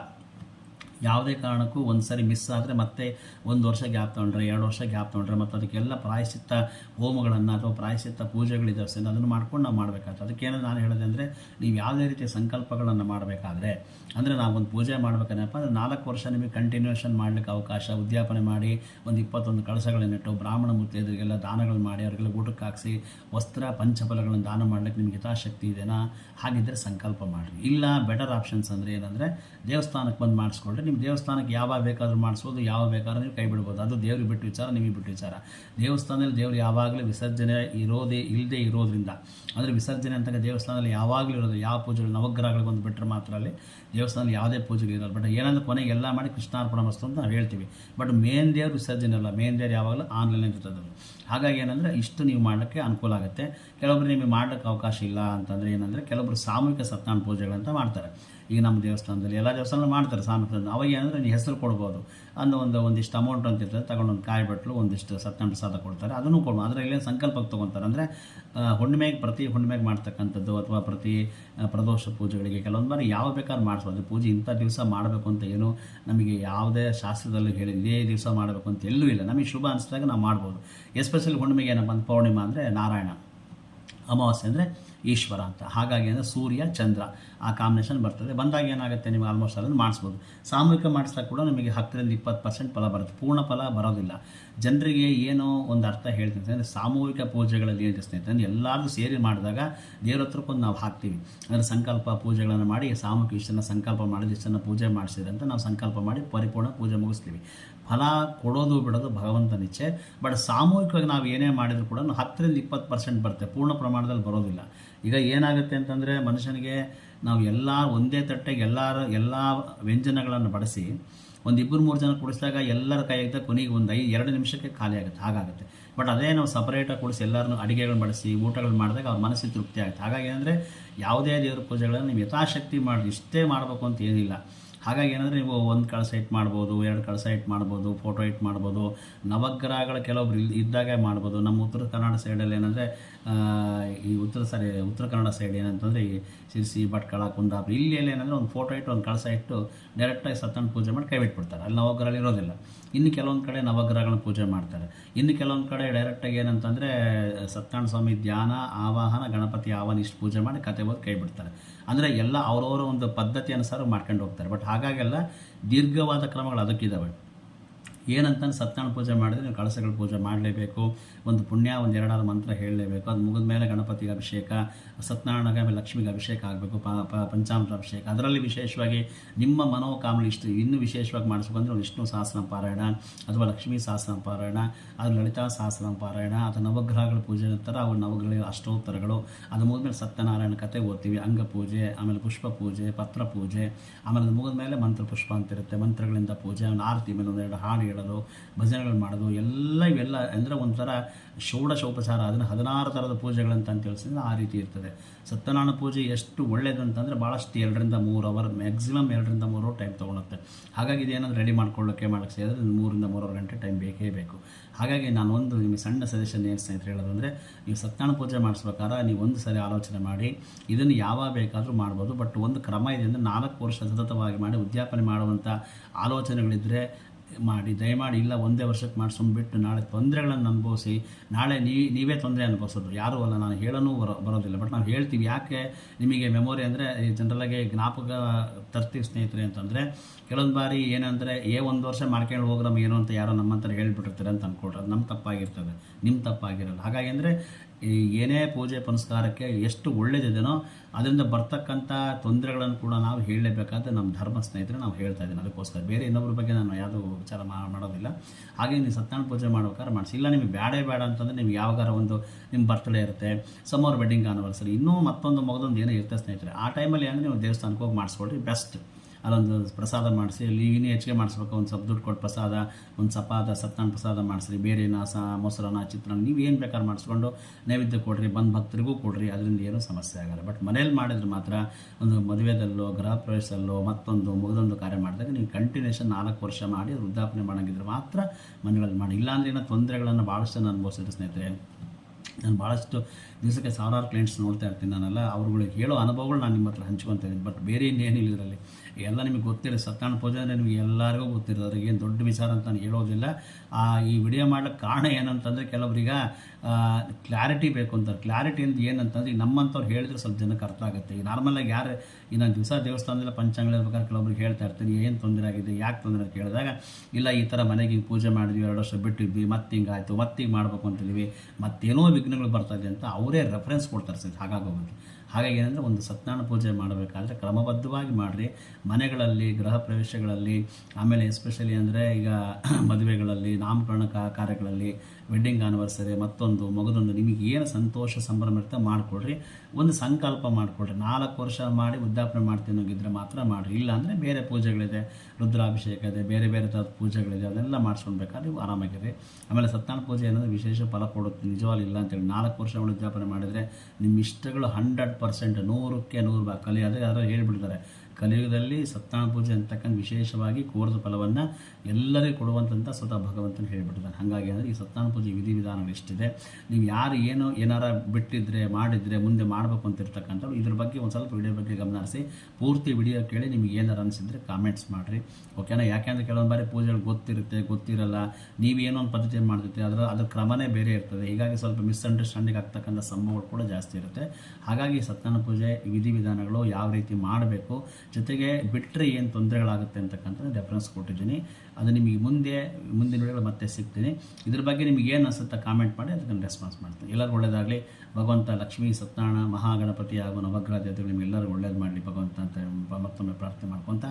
ಯಾವುದೇ ಕಾರಣಕ್ಕೂ ಒಂದು ಸರಿ ಮಿಸ್ ಆದರೆ ಮತ್ತೆ ಒಂದು ವರ್ಷ ಗ್ಯಾಪ್ ತೊಗೊಂಡ್ರೆ, ಎರಡು ವರ್ಷ ಗ್ಯಾಪ್ ತೊಗೊಂಡ್ರೆ, ಮತ್ತು ಅದಕ್ಕೆಲ್ಲ ಪ್ರಾಯಶ್ಚಿತ್ತ ಹೋಮಗಳನ್ನು ಅಥವಾ ಪ್ರಾಯಶ್ಚಿತ್ತ ಪೂಜೆಗಳಿದ್ದಾವೆ ಸರ್, ಅದನ್ನು ಮಾಡ್ಕೊಂಡು ನಾವು ಮಾಡಬೇಕಾಗ್ತದೆ ಅದಕ್ಕೇನು ನಾನು ಹೇಳಿದೆ ಅಂದರೆ, ನೀವು ಯಾವುದೇ ರೀತಿಯ ಸಂಕಲ್ಪಗಳನ್ನು ಮಾಡಬೇಕಾದ್ರೆ, ಅಂದರೆ ನಾವು ಒಂದು ಪೂಜೆ ಮಾಡಬೇಕೇನಪ್ಪ ಅಂದರೆ ನಾಲ್ಕು ವರ್ಷ ನಿಮಗೆ ಕಂಟಿನ್ಯೂಷನ್ ಮಾಡಲಿಕ್ಕೆ ಅವಕಾಶ, ಉದ್ಯಾಪನೆ ಮಾಡಿ, ಒಂದು ಇಪ್ಪತ್ತೊಂದು ಕಳಸಗಳನ್ನಿಟ್ಟು ಬ್ರಾಹ್ಮಣ ಮುತ್ತೈದರಿಗೆಲ್ಲ ದಾನಗಳು ಮಾಡಿ, ಅವರಿಗೆಲ್ಲ ಊಟಕ್ಕೆ ಹಾಕಿಸಿ, ವಸ್ತ್ರ, ಪಂಚಫಲಗಳನ್ನು ದಾನ ಮಾಡಲಿಕ್ಕೆ ನಿಮಗೆ ಯಥಾಶಕ್ತಿ ಇದೆನಾ? ಹಾಗಿದ್ದರೆ ಸಂಕಲ್ಪ ಮಾಡಿರಿ. ಇಲ್ಲ ಬೆಟರ್ ಆಪ್ಷನ್ಸ್ ಅಂದರೆ ಏನಂದರೆ, ದೇವಸ್ಥಾನಕ್ಕೆ ಬಂದು ಮಾಡಿಸ್ಕೊಳ್ರಿ ನಿಮ್ಮ ದೇವಸ್ಥಾನಕ್ಕೆ ಯಾವಾಗ ಬೇಕಾದರೂ ಮಾಡಿಸ್ಬೋದು, ಯಾವಾಗ ಬೇಕಾದ್ರೂ ನೀವು ಕೈ ಬಿಡ್ಬೋದು. ಅದು ದೇವ್ರಿಗೆ ಬಿಟ್ಟು ವಿಚಾರ, ನಿಮಗೆ ಬಿಟ್ಟು ವಿಚಾರ. ದೇವಸ್ಥಾನದಲ್ಲಿ ದೇವ್ರು ಯಾವಾಗಲೂ ವಿಸರ್ಜನೆ ಇರೋದೇ ಇಲ್ಲದೆ ಇರೋದ್ರಿಂದ, ಅಂದರೆ ವಿಸರ್ಜನೆ ಅಂತ ದೇವಸ್ಥಾನದಲ್ಲಿ ಯಾವಾಗಲೂ ಇರೋದು ಯಾವ ಪೂಜೆಗಳು ನವಗ್ರಹಗಳು ಬಂದು ಬಿಟ್ಟರೆ ಮಾತ್ರ ಅಲ್ಲಿ ದೇವಸ್ಥಾನದಲ್ಲಿ ಯಾವುದೇ ಪೂಜೆಗಳು ಇರೋಲ್ಲ. ಬಟ್ ಏನಂದ್ರೆ ಕೊನೆಗೆ ಎಲ್ಲ ಮಾಡಿ ಕೃಷ್ಣಾರ್ಪಣ ಮಸ್ತು ಅಂತ ನಾವು ಹೇಳ್ತೀವಿ. ಬಟ್ ಮೇನ್ ದೇವ್ರು ವಿಸರ್ಜನೆ ಅಲ್ಲ. ಮೇನ್ ದೇವ್ರು ಯಾವಾಗಲೂ ಆನ್ಲೈನಲ್ಲಿ ಇರ್ತದೆ ಹಾಗಾಗಿ ಏನಂದರೆ ಇಷ್ಟು ನೀವು ಮಾಡೋಕ್ಕೆ ಅನುಕೂಲ ಆಗುತ್ತೆ. ಕೆಲವೊಬ್ರು ನಿಮಗೆ ಮಾಡೋಕ್ಕೆ ಅವಕಾಶ ಇಲ್ಲ ಅಂತಂದರೆ ಏನಂದರೆ ಕೆಲವೊಬ್ರು ಸಾಮೂಹಿಕ ಸತ್ಯನಾರಾಯಣ ಪೂಜೆಗಳಂತ ಮಾಡ್ತಾರೆ. ಈಗ ನಮ್ಮ ದೇವಸ್ಥಾನದಲ್ಲಿ ಎಲ್ಲ ದೇವಸ್ಥಾನ ಮಾಡ್ತಾರೆ ಸಾಮೂಹಿಕ ಅವಾಗ ಏನಂದರೆ ನೀವು ಹೆಸರು ಕೊಡ್ಬೋದು. ಅನ್ನೋ ಒಂದು ಒಂದಿಷ್ಟು ಅಮೌಂಟ್ ಅಂತ ಇರ್ತದೆ, ತಗೊಂಡು ಒಂದು ಕಾಯಿ ಬಟ್ಲು, ಒಂದಿಷ್ಟು ಸತ್ಯನಾರಾಯಣ ಪ್ರಸಾದ ಕೊಡ್ತಾರೆ. ಅದನ್ನು ಕೊಡ್ಬೋದು. ಅದರಲ್ಲಿ ಸಂಕಲ್ಪಕ್ಕೆ ತೊಗೊತಾರೆ. ಅಂದರೆ ಹುಣ್ಣಿಮೆಗೆ ಪ್ರತಿ ಹುಣ್ಣಿಮೆಗೆ ಮಾಡ್ತಕ್ಕಂಥದ್ದು ಅಥವಾ ಪ್ರತಿ ಪ್ರದೋಷ ಪೂಜೆಗಳಿಗೆ ಕೆಲವೊಂದು ಬಾರಿ ಯಾವ ಬೇಕಾದ್ರೂ ಮಾಡಿಸ್ಬೋದು ಪೂಜೆ ಇಂಥ ದಿವಸ ಮಾಡಬೇಕು ಅಂತ ಏನು ನಮಗೆ ಯಾವುದೇ ಶಾಸ್ತ್ರದಲ್ಲಿ ಹೇಳಿ ಇದೇ ದಿವಸ ಮಾಡಬೇಕು ಅಂತ ಎಲ್ಲೂ ಇಲ್ಲ. ನಮಗೆ ಶುಭ ಅನಿಸಿದಾಗ ನಾವು ಮಾಡ್ಬೋದು. ಎಸ್ಪೆಷಲಿ ಹುಣ್ಣಿಮೆಗೆ ಏನಪ್ಪ ಪೌರ್ಣಿಮಾ ಅಂದರೆ ನಾರಾಯಣ, ಅಮಾವಾಸ್ಯೆ ಅಂದರೆ ಈಶ್ವರ ಅಂತ. ಹಾಗಾಗಿ ಅಂದರೆ ಸೂರ್ಯ, ಚಂದ್ರ ಆ ಕಾಂಬಿನೇಷನ್ ಬರ್ತದೆ. ಬಂದಾಗ ಏನಾಗುತ್ತೆ ನಿಮಗೆ ಆಲ್ಮೋಸ್ಟ್ ಅದನ್ನು ಮಾಡಿಸ್ಬೋದು. ಸಾಮೂಹಿಕ ಮಾಡಿಸ್ದಾಗ ಕೂಡ ನಿಮಗೆ ಹತ್ತರಿಂದ ಇಪ್ಪತ್ತು ಪರ್ಸೆಂಟ್ ಫಲ ಬರುತ್ತೆ. ಪೂರ್ಣ ಫಲ ಬರೋದಿಲ್ಲ. ಜನರಿಗೆ ಏನೋ ಒಂದು ಅರ್ಥ ಹೇಳ್ತೀನಿ ಅಂದರೆ ಸಾಮೂಹಿಕ ಪೂಜೆಗಳಲ್ಲಿ ಏನು ಸ್ನೇಹಿತರೆ, ಅಂದರೆ ಎಲ್ಲರೂ ಸೇರಿ ಮಾಡಿದಾಗ ದೇವ್ರ ಹತ್ರಕ್ಕೊಂದು ನಾವು ಹಾಕ್ತೀವಿ. ಅಂದರೆ ಸಂಕಲ್ಪ ಪೂಜೆಗಳನ್ನು ಮಾಡಿ, ಸಾಮೂಹಿಕ ಇಷ್ಟನ್ನು ಸಂಕಲ್ಪ ಮಾಡಿದ ಇಷ್ಟನ್ನು ಪೂಜೆ ಮಾಡಿಸಿದ್ರೆ ಅಂತ ನಾವು ಸಂಕಲ್ಪ ಮಾಡಿ ಪರಿಪೂರ್ಣ ಪೂಜೆ ಮುಗಿಸ್ತೀವಿ. ಫಲ ಕೊಡೋದು ಬಿಡೋದು ಭಗವಂತನ ಇಚ್ಛೆ. ಬಟ್ ಸಾಮೂಹಿಕವಾಗಿ ನಾವು ಏನೇ ಮಾಡಿದರೂ ಕೂಡ ಹತ್ತರಿಂದ ಇಪ್ಪತ್ತು ಪರ್ಸೆಂಟ್ ಬರುತ್ತೆ. ಪೂರ್ಣ ಪ್ರಮಾಣದಲ್ಲಿ ಬರೋದಿಲ್ಲ. ಈಗ ಏನಾಗುತ್ತೆ ಅಂತಂದರೆ ಮನುಷ್ಯನಿಗೆ ನಾವು ಎಲ್ಲ ಒಂದೇ ತಟ್ಟೆಗೆ ಎಲ್ಲರ ಎಲ್ಲ ವ್ಯಂಜನಗಳನ್ನು ಬಳಸಿ ಒಂದು ಇಬ್ಬರು ಮೂರು ಜನ ಕುಡಿಸಿದಾಗ ಎಲ್ಲರ ಕೈ ಆಗುತ್ತೆ ಕೊನೆಗೆ ಒಂದು ಐದು ಎರಡು ನಿಮಿಷಕ್ಕೆ ಖಾಲಿ ಆಗುತ್ತೆ. ಹಾಗಾಗುತ್ತೆ. ಬಟ್ ಅದೇ ನಾವು ಸಪರೇಟಾಗಿ ಕುಡಿಸಿ ಎಲ್ಲರನ್ನು ಅಡುಗೆಗಳು ಬಳಸಿ ಊಟಗಳು ಮಾಡಿದಾಗ ಅವ್ರ ಮನಸ್ಸಿಗೆ ತೃಪ್ತಿ ಆಗುತ್ತೆ. ಹಾಗಾಗಿ ಅಂದರೆ ಯಾವುದೇ ದೇವ್ರ ಪೂಜೆಗಳನ್ನು ನೀವು ಯಥಾಶಕ್ತಿ ಮಾಡಿ ಇಷ್ಟೇ ಮಾಡಬೇಕು ಅಂತ ಏನಿಲ್ಲ. ಹಾಗಾಗಿ ಏನಂದರೆ ನೀವು ಒಂದು ಕಳಸ ಇಟ್ ಮಾಡ್ಬೋದು, ಎರಡು ಕಳಸ ಇಟ್ ಮಾಡ್ಬೋದು ಫೋಟೋ ಇಟ್ ಮಾಡ್ಬೋದು, ನವಗ್ರಹಗಳು ಕೆಲವೊಬ್ರು ಇಲ್ಲಿ ಇದ್ದಾಗ ಮಾಡ್ಬೋದು. ನಮ್ಮ ಉತ್ತರ ಕನ್ನಡ ಸೈಡಲ್ಲಿ ಏನಂದರೆ ಈ ಉತ್ತರ ಸರಿ, ಉತ್ತರ ಕನ್ನಡ ಸೈಡ್ ಏನಂತಂದರೆ ಈ ಶಿರ್ಸಿ, ಭಟ್ಕಳ, ಕುಂದಾಪುರ, ಇಲ್ಲಿ ಏನಂದರೆ ಒಂದು ಫೋಟೋ ಇಟ್ಟು, ಒಂದು ಕಳಸ ಇಟ್ಟು ಡೈರೆಕ್ಟಾಗಿ ಸತ್ತನ ಪೂಜೆ ಮಾಡಿ ಕೈ ಬಿಟ್ಬಿಡ್ತಾರೆ. ಅಲ್ಲಿ ನವಗ್ರಹಲ್ಲಿ ಇರೋದಿಲ್ಲ. ಇನ್ನು ಕೆಲವೊಂದು ಕಡೆ ನವಗ್ರಹಗಳನ್ನ ಪೂಜೆ ಮಾಡ್ತಾರೆ. ಇನ್ನು ಕೆಲವೊಂದು ಕಡೆ ಡೈರೆಕ್ಟಾಗಿ ಏನಂತಂದರೆ ಸತ್ಯನಾರಾಯಣ ಸ್ವಾಮಿ ಧ್ಯಾನ, ಆವಾಹನ, ಗಣಪತಿ ಆವಾಹನ ಇಷ್ಟು ಪೂಜೆ ಮಾಡಿ ಕತೆ ಓದಿ ಕೈ ಬಿಡ್ತಾರೆ. ಅಂದರೆ ಎಲ್ಲ ಅವರವರ ಒಂದು ಪದ್ಧತಿ ಅನುಸಾರ ಮಾಡ್ಕೊಂಡು ಹೋಗ್ತಾರೆ. ಬಟ್ ಹಾಗಾಗೆಲ್ಲ ದೀರ್ಘವಾದ ಕ್ರಮಗಳು ಅದಕ್ಕಿದ್ದಾವೆ ಏನಂತ ಸತ್ಯನಾರಾಯಣ ಪೂಜೆ ಮಾಡಿದ್ರೆ ನೀವು ಕಳಸಗಳ ಪೂಜೆ ಮಾಡಲೇಬೇಕು. ಒಂದು ಪುಣ್ಯ, ಒಂದು ಎರಡಾರು ಮಂತ್ರ ಹೇಳಲೇಬೇಕು. ಅದು ಮುಗಿದ ಮೇಲೆ ಗಣಪತಿಗೆ ಅಭಿಷೇಕ, ಸತ್ಯನಾರಾಯಣಗೆ ಆಮೇಲೆ ಲಕ್ಷ್ಮಿಗೆ ಅಭಿಷೇಕ ಆಗಬೇಕು ಪಂಚಾಮೃತ ಅಭಿಷೇಕ. ಅದರಲ್ಲಿ ವಿಶೇಷವಾಗಿ ನಿಮ್ಮ ಮನೋಕಾಮನೆ ಇಷ್ಟು ಇನ್ನೂ ವಿಶೇಷವಾಗಿ ಮಾಡಿಸ್ಬೇಕಂದ್ರೆ ವಿಷ್ಣು ಸಹಸ್ರ ಪಾರಾಯಣ ಅಥವಾ ಲಕ್ಷ್ಮೀ ಸಹಸ್ರ ಪಾರಾಯಣ, ಅದು ಲಲಿತಾ ಸಹಸ್ರ ಪಾರಾಯಣ, ಅದು ನವಗ್ರಹಗಳ ಪೂಜೆ ನಂತರ ಅವು ನವಗ್ರಹ ಅಷ್ಟೋತ್ತರಗಳು. ಅದು ಮುಗಿದ್ಮೇಲೆ ಸತ್ಯನಾರಾಯಣ ಕತೆ ಓದ್ತೀವಿ. ಅಂಗ ಪೂಜೆ, ಆಮೇಲೆ ಪುಷ್ಪ ಪೂಜೆ, ಪತ್ರ ಪೂಜೆ, ಆಮೇಲೆ ಅದು ಮುಗಿದ ಮೇಲೆ ಮಂತ್ರ ಪುಷ್ಪ ಅಂತ ಇರುತ್ತೆ ಮಂತ್ರಗಳಿಂದ ಪೂಜೆ, ಆಮೇಲೆ ಆರತಿ ಮೇಲೆ ಒಂದೆರಡು ಹಾಡು ಹೇಳೋದು, ಭಜನೆಗಳು ಮಾಡೋದು, ಎಲ್ಲ ಇವೆಲ್ಲ ಅಂದರೆ ಒಂಥರ ಷೋಡಶೋಪಚಾರ. ಅದನ್ನು ಹದಿನಾರು ಥರದ ಪೂಜೆಗಳಂತ ಅಂತ ತಿಳಿಸಿದ್ರೆ ಆ ರೀತಿ ಇರ್ತದೆ. ಸತ್ಯನಾರಾಯಣ ಪೂಜೆ ಎಷ್ಟು ಒಳ್ಳೇದು ಅಂತಂದರೆ ಭಾಳಷ್ಟು ಎರಡರಿಂದ ಮೂರು ಅವರ್ ಮ್ಯಾಕ್ಸಿಮಮ್ ಎರಡರಿಂದ ಮೂರು ಅವರ್ ಟೈಮ್ ತೊಗೊಳುತ್ತೆ. ಹಾಗಾಗಿ ಇದೇನಾದ್ರು ರೆಡಿ ಮಾಡ್ಕೊಳ್ಳೋಕ್ಕೆ ಮಾಡೋಕ್ಕೆ ಸೇರಿದ್ರೆ ಮೂರಿಂದ ಮೂರುವರೆ ಗಂಟೆ ಟೈಮ್ ಬೇಕೇ ಬೇಕು. ಹಾಗಾಗಿ ನಾನು ಒಂದು ನಿಮಗೆ ಸಣ್ಣ ಸಜೆಷನ್ ಏನು ಸ್ನೇಹಿತರೆ ಹೇಳೋದಂದರೆ, ನೀವು ಸತ್ಯನಾರಾಯಣ ಪೂಜೆ ಮಾಡಿಸ್ಬೇಕಾದ್ರೆ ನೀವು ಒಂದು ಸರಿ ಆಲೋಚನೆ ಮಾಡಿ, ಇದನ್ನು ಯಾವಾಗ ಬೇಕಾದರೂ ಮಾಡ್ಬೋದು. ಬಟ್ ಒಂದು ಕ್ರಮ ಇದೆ ಅಂದರೆ ನಾಲ್ಕು ವರ್ಷ ಸತತವಾಗಿ ಮಾಡಿ, ಉದ್ಯಾಪನೆ ಮಾಡುವಂಥ ಆಲೋಚನೆಗಳಿದ್ದರೆ ಮಾಡಿ, ದಯಮಾಡಿ ಇಲ್ಲ ಒಂದೇ ವರ್ಷಕ್ಕೆ ಮಾಡಿ ಬಿಟ್ಟು ನಾಳೆ ತೊಂದರೆಗಳನ್ನು ಅನುಭವಿಸಿ, ನಾಳೆ ನೀ, ನೀವೇ ತೊಂದರೆ ಅನುಭವಿಸೋದು. ಯಾರೂ ಅಲ್ಲ, ನಾನು ಹೇಳೋನು ಬರೋ, ಬರೋದಿಲ್ಲ. ಬಟ್ ನಾವು ಹೇಳ್ತೀವಿ, ಯಾಕೆ ನಿಮಗೆ ಮೆಮೊರಿ ಅಂದರೆ ಜನರಲಾಗಿ ಜ್ಞಾಪಕ ತರ್ತೀವಿ ಸ್ನೇಹಿತರೆ ಅಂತಂದರೆ, ಕೆಲವೊಂದು ಬಾರಿ ಏನಂದರೆ, ಏ, ಒಂದು ವರ್ಷ ಮಾಡ್ಕೊಂಡು ಹೋಗ್ರಮ್ಮ, ಏನು ಅಂತ ಯಾರೋ ನಮ್ಮಂತರ ಹೇಳ್ಬಿಟ್ಟಿರ್ತಾರೆ ಅಂತ ಅಂದ್ಕೊಟ್ರೆ ಅದು ನಮ್ಮ ತಪ್ಪಾಗಿರ್ತದೆ. ನಿಮ್ಮ ತಪ್ಪಾಗಿರಲ್ಲ. ಹಾಗಾಗಿ ಅಂದರೆ ಏನೇ ಪೂಜೆ ಪುನಸ್ಕಾರಕ್ಕೆ ಎಷ್ಟು ಒಳ್ಳೇದಿದೆನೋ ಅದರಿಂದ ಬರ್ತಕ್ಕಂಥ ತೊಂದರೆಗಳನ್ನು ಕೂಡ ನಾವು ಹೇಳಲೇಬೇಕಾದ್ರೆ ನಮ್ಮ ಧರ್ಮ ಸ್ನೇಹಿತರೆ ನಾವು ಹೇಳ್ತಾ ಇದ್ದೀನಿ. ಅದಕ್ಕೋಸ್ಕರ ಬೇರೆ ಇನ್ನೊಬ್ಬರ ಬಗ್ಗೆ ನಾನು ಯಾವುದೂ ವಿಚಾರ ಮಾಡೋದಿಲ್ಲ. ಹಾಗೆ ನೀವು ಸತ್ಯನಾರಾಯಣ ಪೂಜೆ ಮಾಡ್ಬೇಕಾದ್ರೆ ಮಾಡಿಸಿ ಇಲ್ಲ, ನಿಮಗೆ ಬೇಡೇ ಬೇಡ ಅಂತಂದರೆ ನಿಮ್ಗೆ ಯಾವಾಗಾರ ಒಂದು ನಿಮ್ಮ ಬರ್ತ್ಡೇ ಇರುತ್ತೆ, ಸಮ್ಮರ್ ವೆಡ್ಡಿಂಗ್ ಆನಿವರ್ಸರಿ ಇನ್ನೂ ಮತ್ತೊಂದು ಮಗದೊಂದು ಏನೋ ಇರುತ್ತೆ ಸ್ನೇಹಿತರೆ. ಆ ಟೈಮಲ್ಲಿ ಅಂದರೆ ನೀವು ದೇವಸ್ಥಾನಕ್ಕೆ ಹೋಗಿ ಮಾಡಿಸ್ಕೊಳ್ರಿ ಬೆಸ್ಟ್ ಅಲ್ಲೊಂದು ಪ್ರಸಾದ ಮಾಡಿಸಿ, ಅಲ್ಲಿ ಇನ್ನೂ ಹೆಚ್ಚಿಗೆ ಮಾಡಿಸ್ಬೇಕು. ಒಂದು ಸ್ವಲ್ಪ ದುಡ್ಡು ಕೊಟ್ಟು ಪ್ರಸಾದ, ಒಂದು ಸಪಾದ ಸತ್ನಾನ್ ಪ್ರಸಾದ ಮಾಡಿಸ್ರಿ. ಬೇರೆ ನಾಸ, ಮೊಸರನ್ನ, ಚಿತ್ರಾನ್ನ, ನೀವು ಏನು ಬೇಕಾದ್ರೆ ಮಾಡಿಸ್ಕೊಂಡು ನೈವೇದ್ಯ ಕೊಡ್ರಿ, ಬಂದು ಭಕ್ತರಿಗೂ ಕೊಡ್ರಿ, ಅದರಿಂದ ಏನೂ ಸಮಸ್ಯೆ ಆಗಲ್ಲ. ಬಟ್ ಮನೇಲಿ ಮಾಡಿದ್ರೆ ಮಾತ್ರ ಒಂದು ಮದುವೆದಲ್ಲೋ ಗೃಹ ಪ್ರವೇಶದಲ್ಲೋ ಮತ್ತೊಂದು ಮುಗಿದೊಂದು ಕಾರ್ಯ ಮಾಡಿದಾಗ ನೀವು ಕಂಟಿನ್ಯೂಷನ್ ನಾಲ್ಕು ವರ್ಷ ಮಾಡಿ ವೃದ್ಧಾಪನೆ ಮಾಡೋಂಗಿದ್ರೆ ಮಾತ್ರ ಮನೆಗಳಲ್ಲಿ ಮಾಡಿ. ಇಲ್ಲಾಂದ್ರೆ ಏನೋ ತೊಂದರೆಗಳನ್ನು ಭಾಳಷ್ಟು ನಾನು ಅನುಭವಿಸಿದ್ರೆ ಸ್ನೇಹಿತರೆ. ನಾನು ಭಾಳಷ್ಟು ದಿವಸಕ್ಕೆ ಸಾವಿರಾರು ಕ್ಲೈಂಟ್ಸ್ ನೋಡ್ತಾ ಇರ್ತೀನಿ ನಾನೆಲ್ಲ. ಅವ್ರುಗಳಿಗೆ ಹೇಳೋ ಅನುಭವಗಳು ನಾನು ನಿಮ್ಮ ಹತ್ರ ಹಂಚ್ಕೊತಾ ಇದ್ದೀನಿ. ಬಟ್ ಬೇರೆ ಇನ್ನೇನಿಲ್ಲ ಇದರಲ್ಲಿ. ಎಲ್ಲ ನಿಮಗೆ ಗೊತ್ತಿರೋ ಸತ್ಯನಾರಾಯಣ ಪೂಜೆ ಅಂದರೆ ನಿಮಗೆ ಎಲ್ಲರಿಗೂ ಗೊತ್ತಿರೋದು. ಏನು ದೊಡ್ಡ ವಿಚಾರ ಅಂತ ನಾನು ಹೇಳೋದಿಲ್ಲ. ಆ, ಈ ವಿಡಿಯೋ ಮಾಡ್ಲಿಕ್ಕೆ ಕಾರಣ ಏನಂತಂದರೆ ಕೆಲವರಿಗೆ ಕ್ಲಾರಿಟಿ ಬೇಕು ಅಂತಾರೆ. ಕ್ಲಾರಿಟಿ ಅಂತ ಏನಂತಂದ್ರೆ ಈಗ ನಮ್ಮಂಥವ್ರು ಹೇಳಿದ್ರೆ ಸ್ವಲ್ಪ ಜನಕ್ಕೆ ಅರ್ಥ ಆಗುತ್ತೆ. ಈಗ ನಾರ್ಮಲಾಗಿ ಯಾರು ಇನ್ನೊಂದು ನಾನು ದಿವಸ ದೇವಸ್ಥಾನದಲ್ಲಿ ಪಂಚಾಂಗ ಇರ್ಬೇಕಾದ್ರೆ ಕೆಲವೊಬ್ರಿಗೆ ಹೇಳ್ತಾ ಇರ್ತೀನಿ. ಏನು ತೊಂದರೆ ಆಗಿದೆ? ಯಾಕೆ ತೊಂದರೆ ಕೇಳಿದಾಗ ಇಲ್ಲ ಈ ಥರ ಮನೆಗೆ ಹಿಂಗೆ ಪೂಜೆ ಮಾಡಿದ್ವಿ ಎರಡು ವರ್ಷ ಬಿಟ್ಟಿದ್ವಿ ಮತ್ತೆ ಹಿಂಗಾಯಿತು ಮತ್ತೆ ಹಿಂಗೆ ಮಾಡಬೇಕು ಅಂತಿದ್ವಿ ಮತ್ತೇನೋ ವಿಘ್ನಗಳು ಬರ್ತಾ ಇದೆ ಅಂತ ಅವರೇ ರೆಫರೆನ್ಸ್ ಕೊಡ್ತಾರೆ ಸರ್ ಹಾಗಾಗೋಗುತ್ತೆ ಹಾಗಾಗಿ ಏನಂದರೆ ಒಂದು ಸತ್ಯನಾರಾಯಣ ಪೂಜೆ ಮಾಡಬೇಕಾದ್ರೆ ಕ್ರಮಬದ್ಧವಾಗಿ ಮಾಡಿರಿ. ಮನೆಗಳಲ್ಲಿ, ಗೃಹ ಪ್ರವೇಶಗಳಲ್ಲಿ, ಆಮೇಲೆ ಎಸ್ಪೆಷಲಿ ಅಂದರೆ ಈಗ ಮದುವೆಗಳಲ್ಲಿ, ನಾಮಕರಣ ಕಾರ್ಯಗಳಲ್ಲಿ ವೆಡ್ಡಿಂಗ್ ಆನಿವರ್ಸರಿ ಮತ್ತೊಂದು, ಮಗದೊಂದು, ನಿಮಗೆ ಏನು ಸಂತೋಷ, ಸಂಭ್ರಮ ಇರುತ್ತೆ ಮಾಡಿಕೊಡ್ರಿ. ಒಂದು ಸಂಕಲ್ಪ ಮಾಡಿಕೊಡ್ರಿ. ನಾಲ್ಕು ವರ್ಷ ಮಾಡಿ ಉದ್ಯಾಪನೆ ಮಾಡ್ತೀನಿ ಅನ್ನೋಗಿದ್ರೆ ಮಾತ್ರ ಮಾಡಿರಿ. ಇಲ್ಲ ಅಂದರೆ ಬೇರೆ ಪೂಜೆಗಳಿದೆ. ರುದ್ರಾಭಿಷೇಕ ಇದೆ, ಬೇರೆ ಬೇರೆ ಥರದ ಪೂಜೆಗಳಿದೆ. ಅದೆಲ್ಲ ಮಾಡಿಸ್ಕೊಳ್ಬೇಕಾದ್ರೆ ನೀವು ಆರಾಮಾಗಿರಿ. ಆಮೇಲೆ ಸತ್ಯನಾರಾಯಣ ಪೂಜೆ ಏನಾದರೂ ವಿಶೇಷ ಫಲ ಕೊಡುತ್ತೆ. ನಿಜವಾಗಿ ಇಲ್ಲ ಅಂತೇಳಿ ನಾಲ್ಕು ವರ್ಷ ಉದ್ಯಾಪನೆ ಮಾಡಿದರೆ ನಿಮ್ಮ ಇಷ್ಟಗಳು ಹಂಡ್ರೆಡ್ ಪರ್ಸೆಂಟ್ ನೂರಕ್ಕೆ ನೂರು ಭಾಗ ಅದೇ ಅದರಲ್ಲಿ ಹೇಳ್ಬಿಡ್ತಾರೆ ಕಲಿಯುಗದಲ್ಲಿ ಸತ್ಯನಾರಾಯಣ ಪೂಜೆ ಅಂತಕ್ಕಂಥ ವಿಶೇಷವಾಗಿ ಕೋರದ ಫಲವನ್ನು ಎಲ್ಲರಿಗೂ ಕೊಡುವಂತಂತ ಸ್ವತಃ ಭಗವಂತನ ಹೇಳಿಬಿಟ್ಟಿದ್ದಾನೆ. ಹಾಗಾಗಿ ಅಂದರೆ ಈ ಸತ್ಯನಾರಾಯಣ ಪೂಜೆ ವಿಧಿವಿಧಾನಗಳು ಎಷ್ಟಿದೆ, ನೀವು ಯಾರು ಏನೋ ಏನಾರ ಬಿಟ್ಟಿದ್ರೆ, ಮಾಡಿದರೆ, ಮುಂದೆ ಮಾಡಬೇಕು ಅಂತ ಇರ್ತಕ್ಕಂಥವ್ರು, ಇದ್ರ ಬಗ್ಗೆ ಒಂದು ಸ್ವಲ್ಪ ವಿಡಿಯೋ ಬಗ್ಗೆ ಗಮನ ಪೂರ್ತಿ ವಿಡಿಯೋ ಕೇಳಿ ನಿಮ್ಗೆ ಏನಾರು ಅನಿಸಿದ್ರೆ ಕಾಮೆಂಟ್ಸ್ ಮಾಡಿರಿ. ಓಕೆನಾ ಯಾಕೆಂದರೆ ಕೆಲವೊಂದು ಬಾರಿ ಪೂಜೆಗಳು ಗೊತ್ತಿರುತ್ತೆ, ಗೊತ್ತಿರಲ್ಲ. ಏನೋ ಒಂದು ಪದ್ಧತಿ ಮಾಡ್ತಿರ್ತೀವಿ ಅದರ, ಅದ್ರ ಕ್ರಮನೇ ಬೇರೆ ಇರ್ತದೆ. ಹೀಗಾಗಿ ಸ್ವಲ್ಪ ಮಿಸ್ಅಂಡರ್ಸ್ಟ್ಯಾಂಡಿಂಗ್ ಆಗ್ತಕ್ಕಂಥ ಸಂಭವಗಳು ಕೂಡ ಜಾಸ್ತಿ ಇರುತ್ತೆ. ಹಾಗಾಗಿ ಸತ್ಯನಾರಾಯಣ ಪೂಜೆ ವಿಧಿವಿಧಾನಗಳು ಯಾವ ರೀತಿ ಮಾಡಬೇಕು ಜೊತೆಗೆ ಬಿಟ್ಟರೆ ಏನು ತೊಂದರೆಗಳಾಗುತ್ತೆ ಅಂತಕ್ಕಂಥದ್ದು ರೆಫರೆನ್ಸ್ ಕೊಟ್ಟಿದ್ದೀನಿ. ಅದು ನಿಮಗೆ ಮುಂದೆ, ಮುಂದಿನ ವಿಡಿಯೋಗಳು ಮತ್ತೆ ಸಿಗ್ತೀನಿ. ಇದ್ರ ಬಗ್ಗೆ ನಿಮಗೆ ಏನು ಅನಿಸುತ್ತೆ ಕಾಮೆಂಟ್ ಮಾಡಿ, ಅದಕ್ಕೆ ರೆಸ್ಪಾನ್ಸ್ ಮಾಡ್ತೀನಿ. ಎಲ್ಲರಿಗೂ ಒಳ್ಳೆಯದಾಗಲಿ ಭಗವಂತ, ಲಕ್ಷ್ಮೀ, ಸತ್ಯನಾರಾಯಣ, ಮಹಾಗಣಪತಿ ಹಾಗೂ ನವಗ್ರಹ ದೇವತೆಗಳು ನಿಮ್ಗೆಲ್ಲರಿಗೂ ಒಳ್ಳೇದು ಮಾಡಲಿ ಭಗವಂತ ಅಂತ ಮತ್ತೊಮ್ಮೆ ಪ್ರಾರ್ಥನೆ ಮಾಡ್ಕೊತ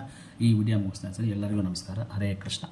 ಈ ವಿಡಿಯೋ ಮುಗಿಸ್ತಾ ಸರಿ ಎಲ್ಲರಿಗೂ ನಮಸ್ಕಾರ. ಹರೇ ಕೃಷ್ಣ.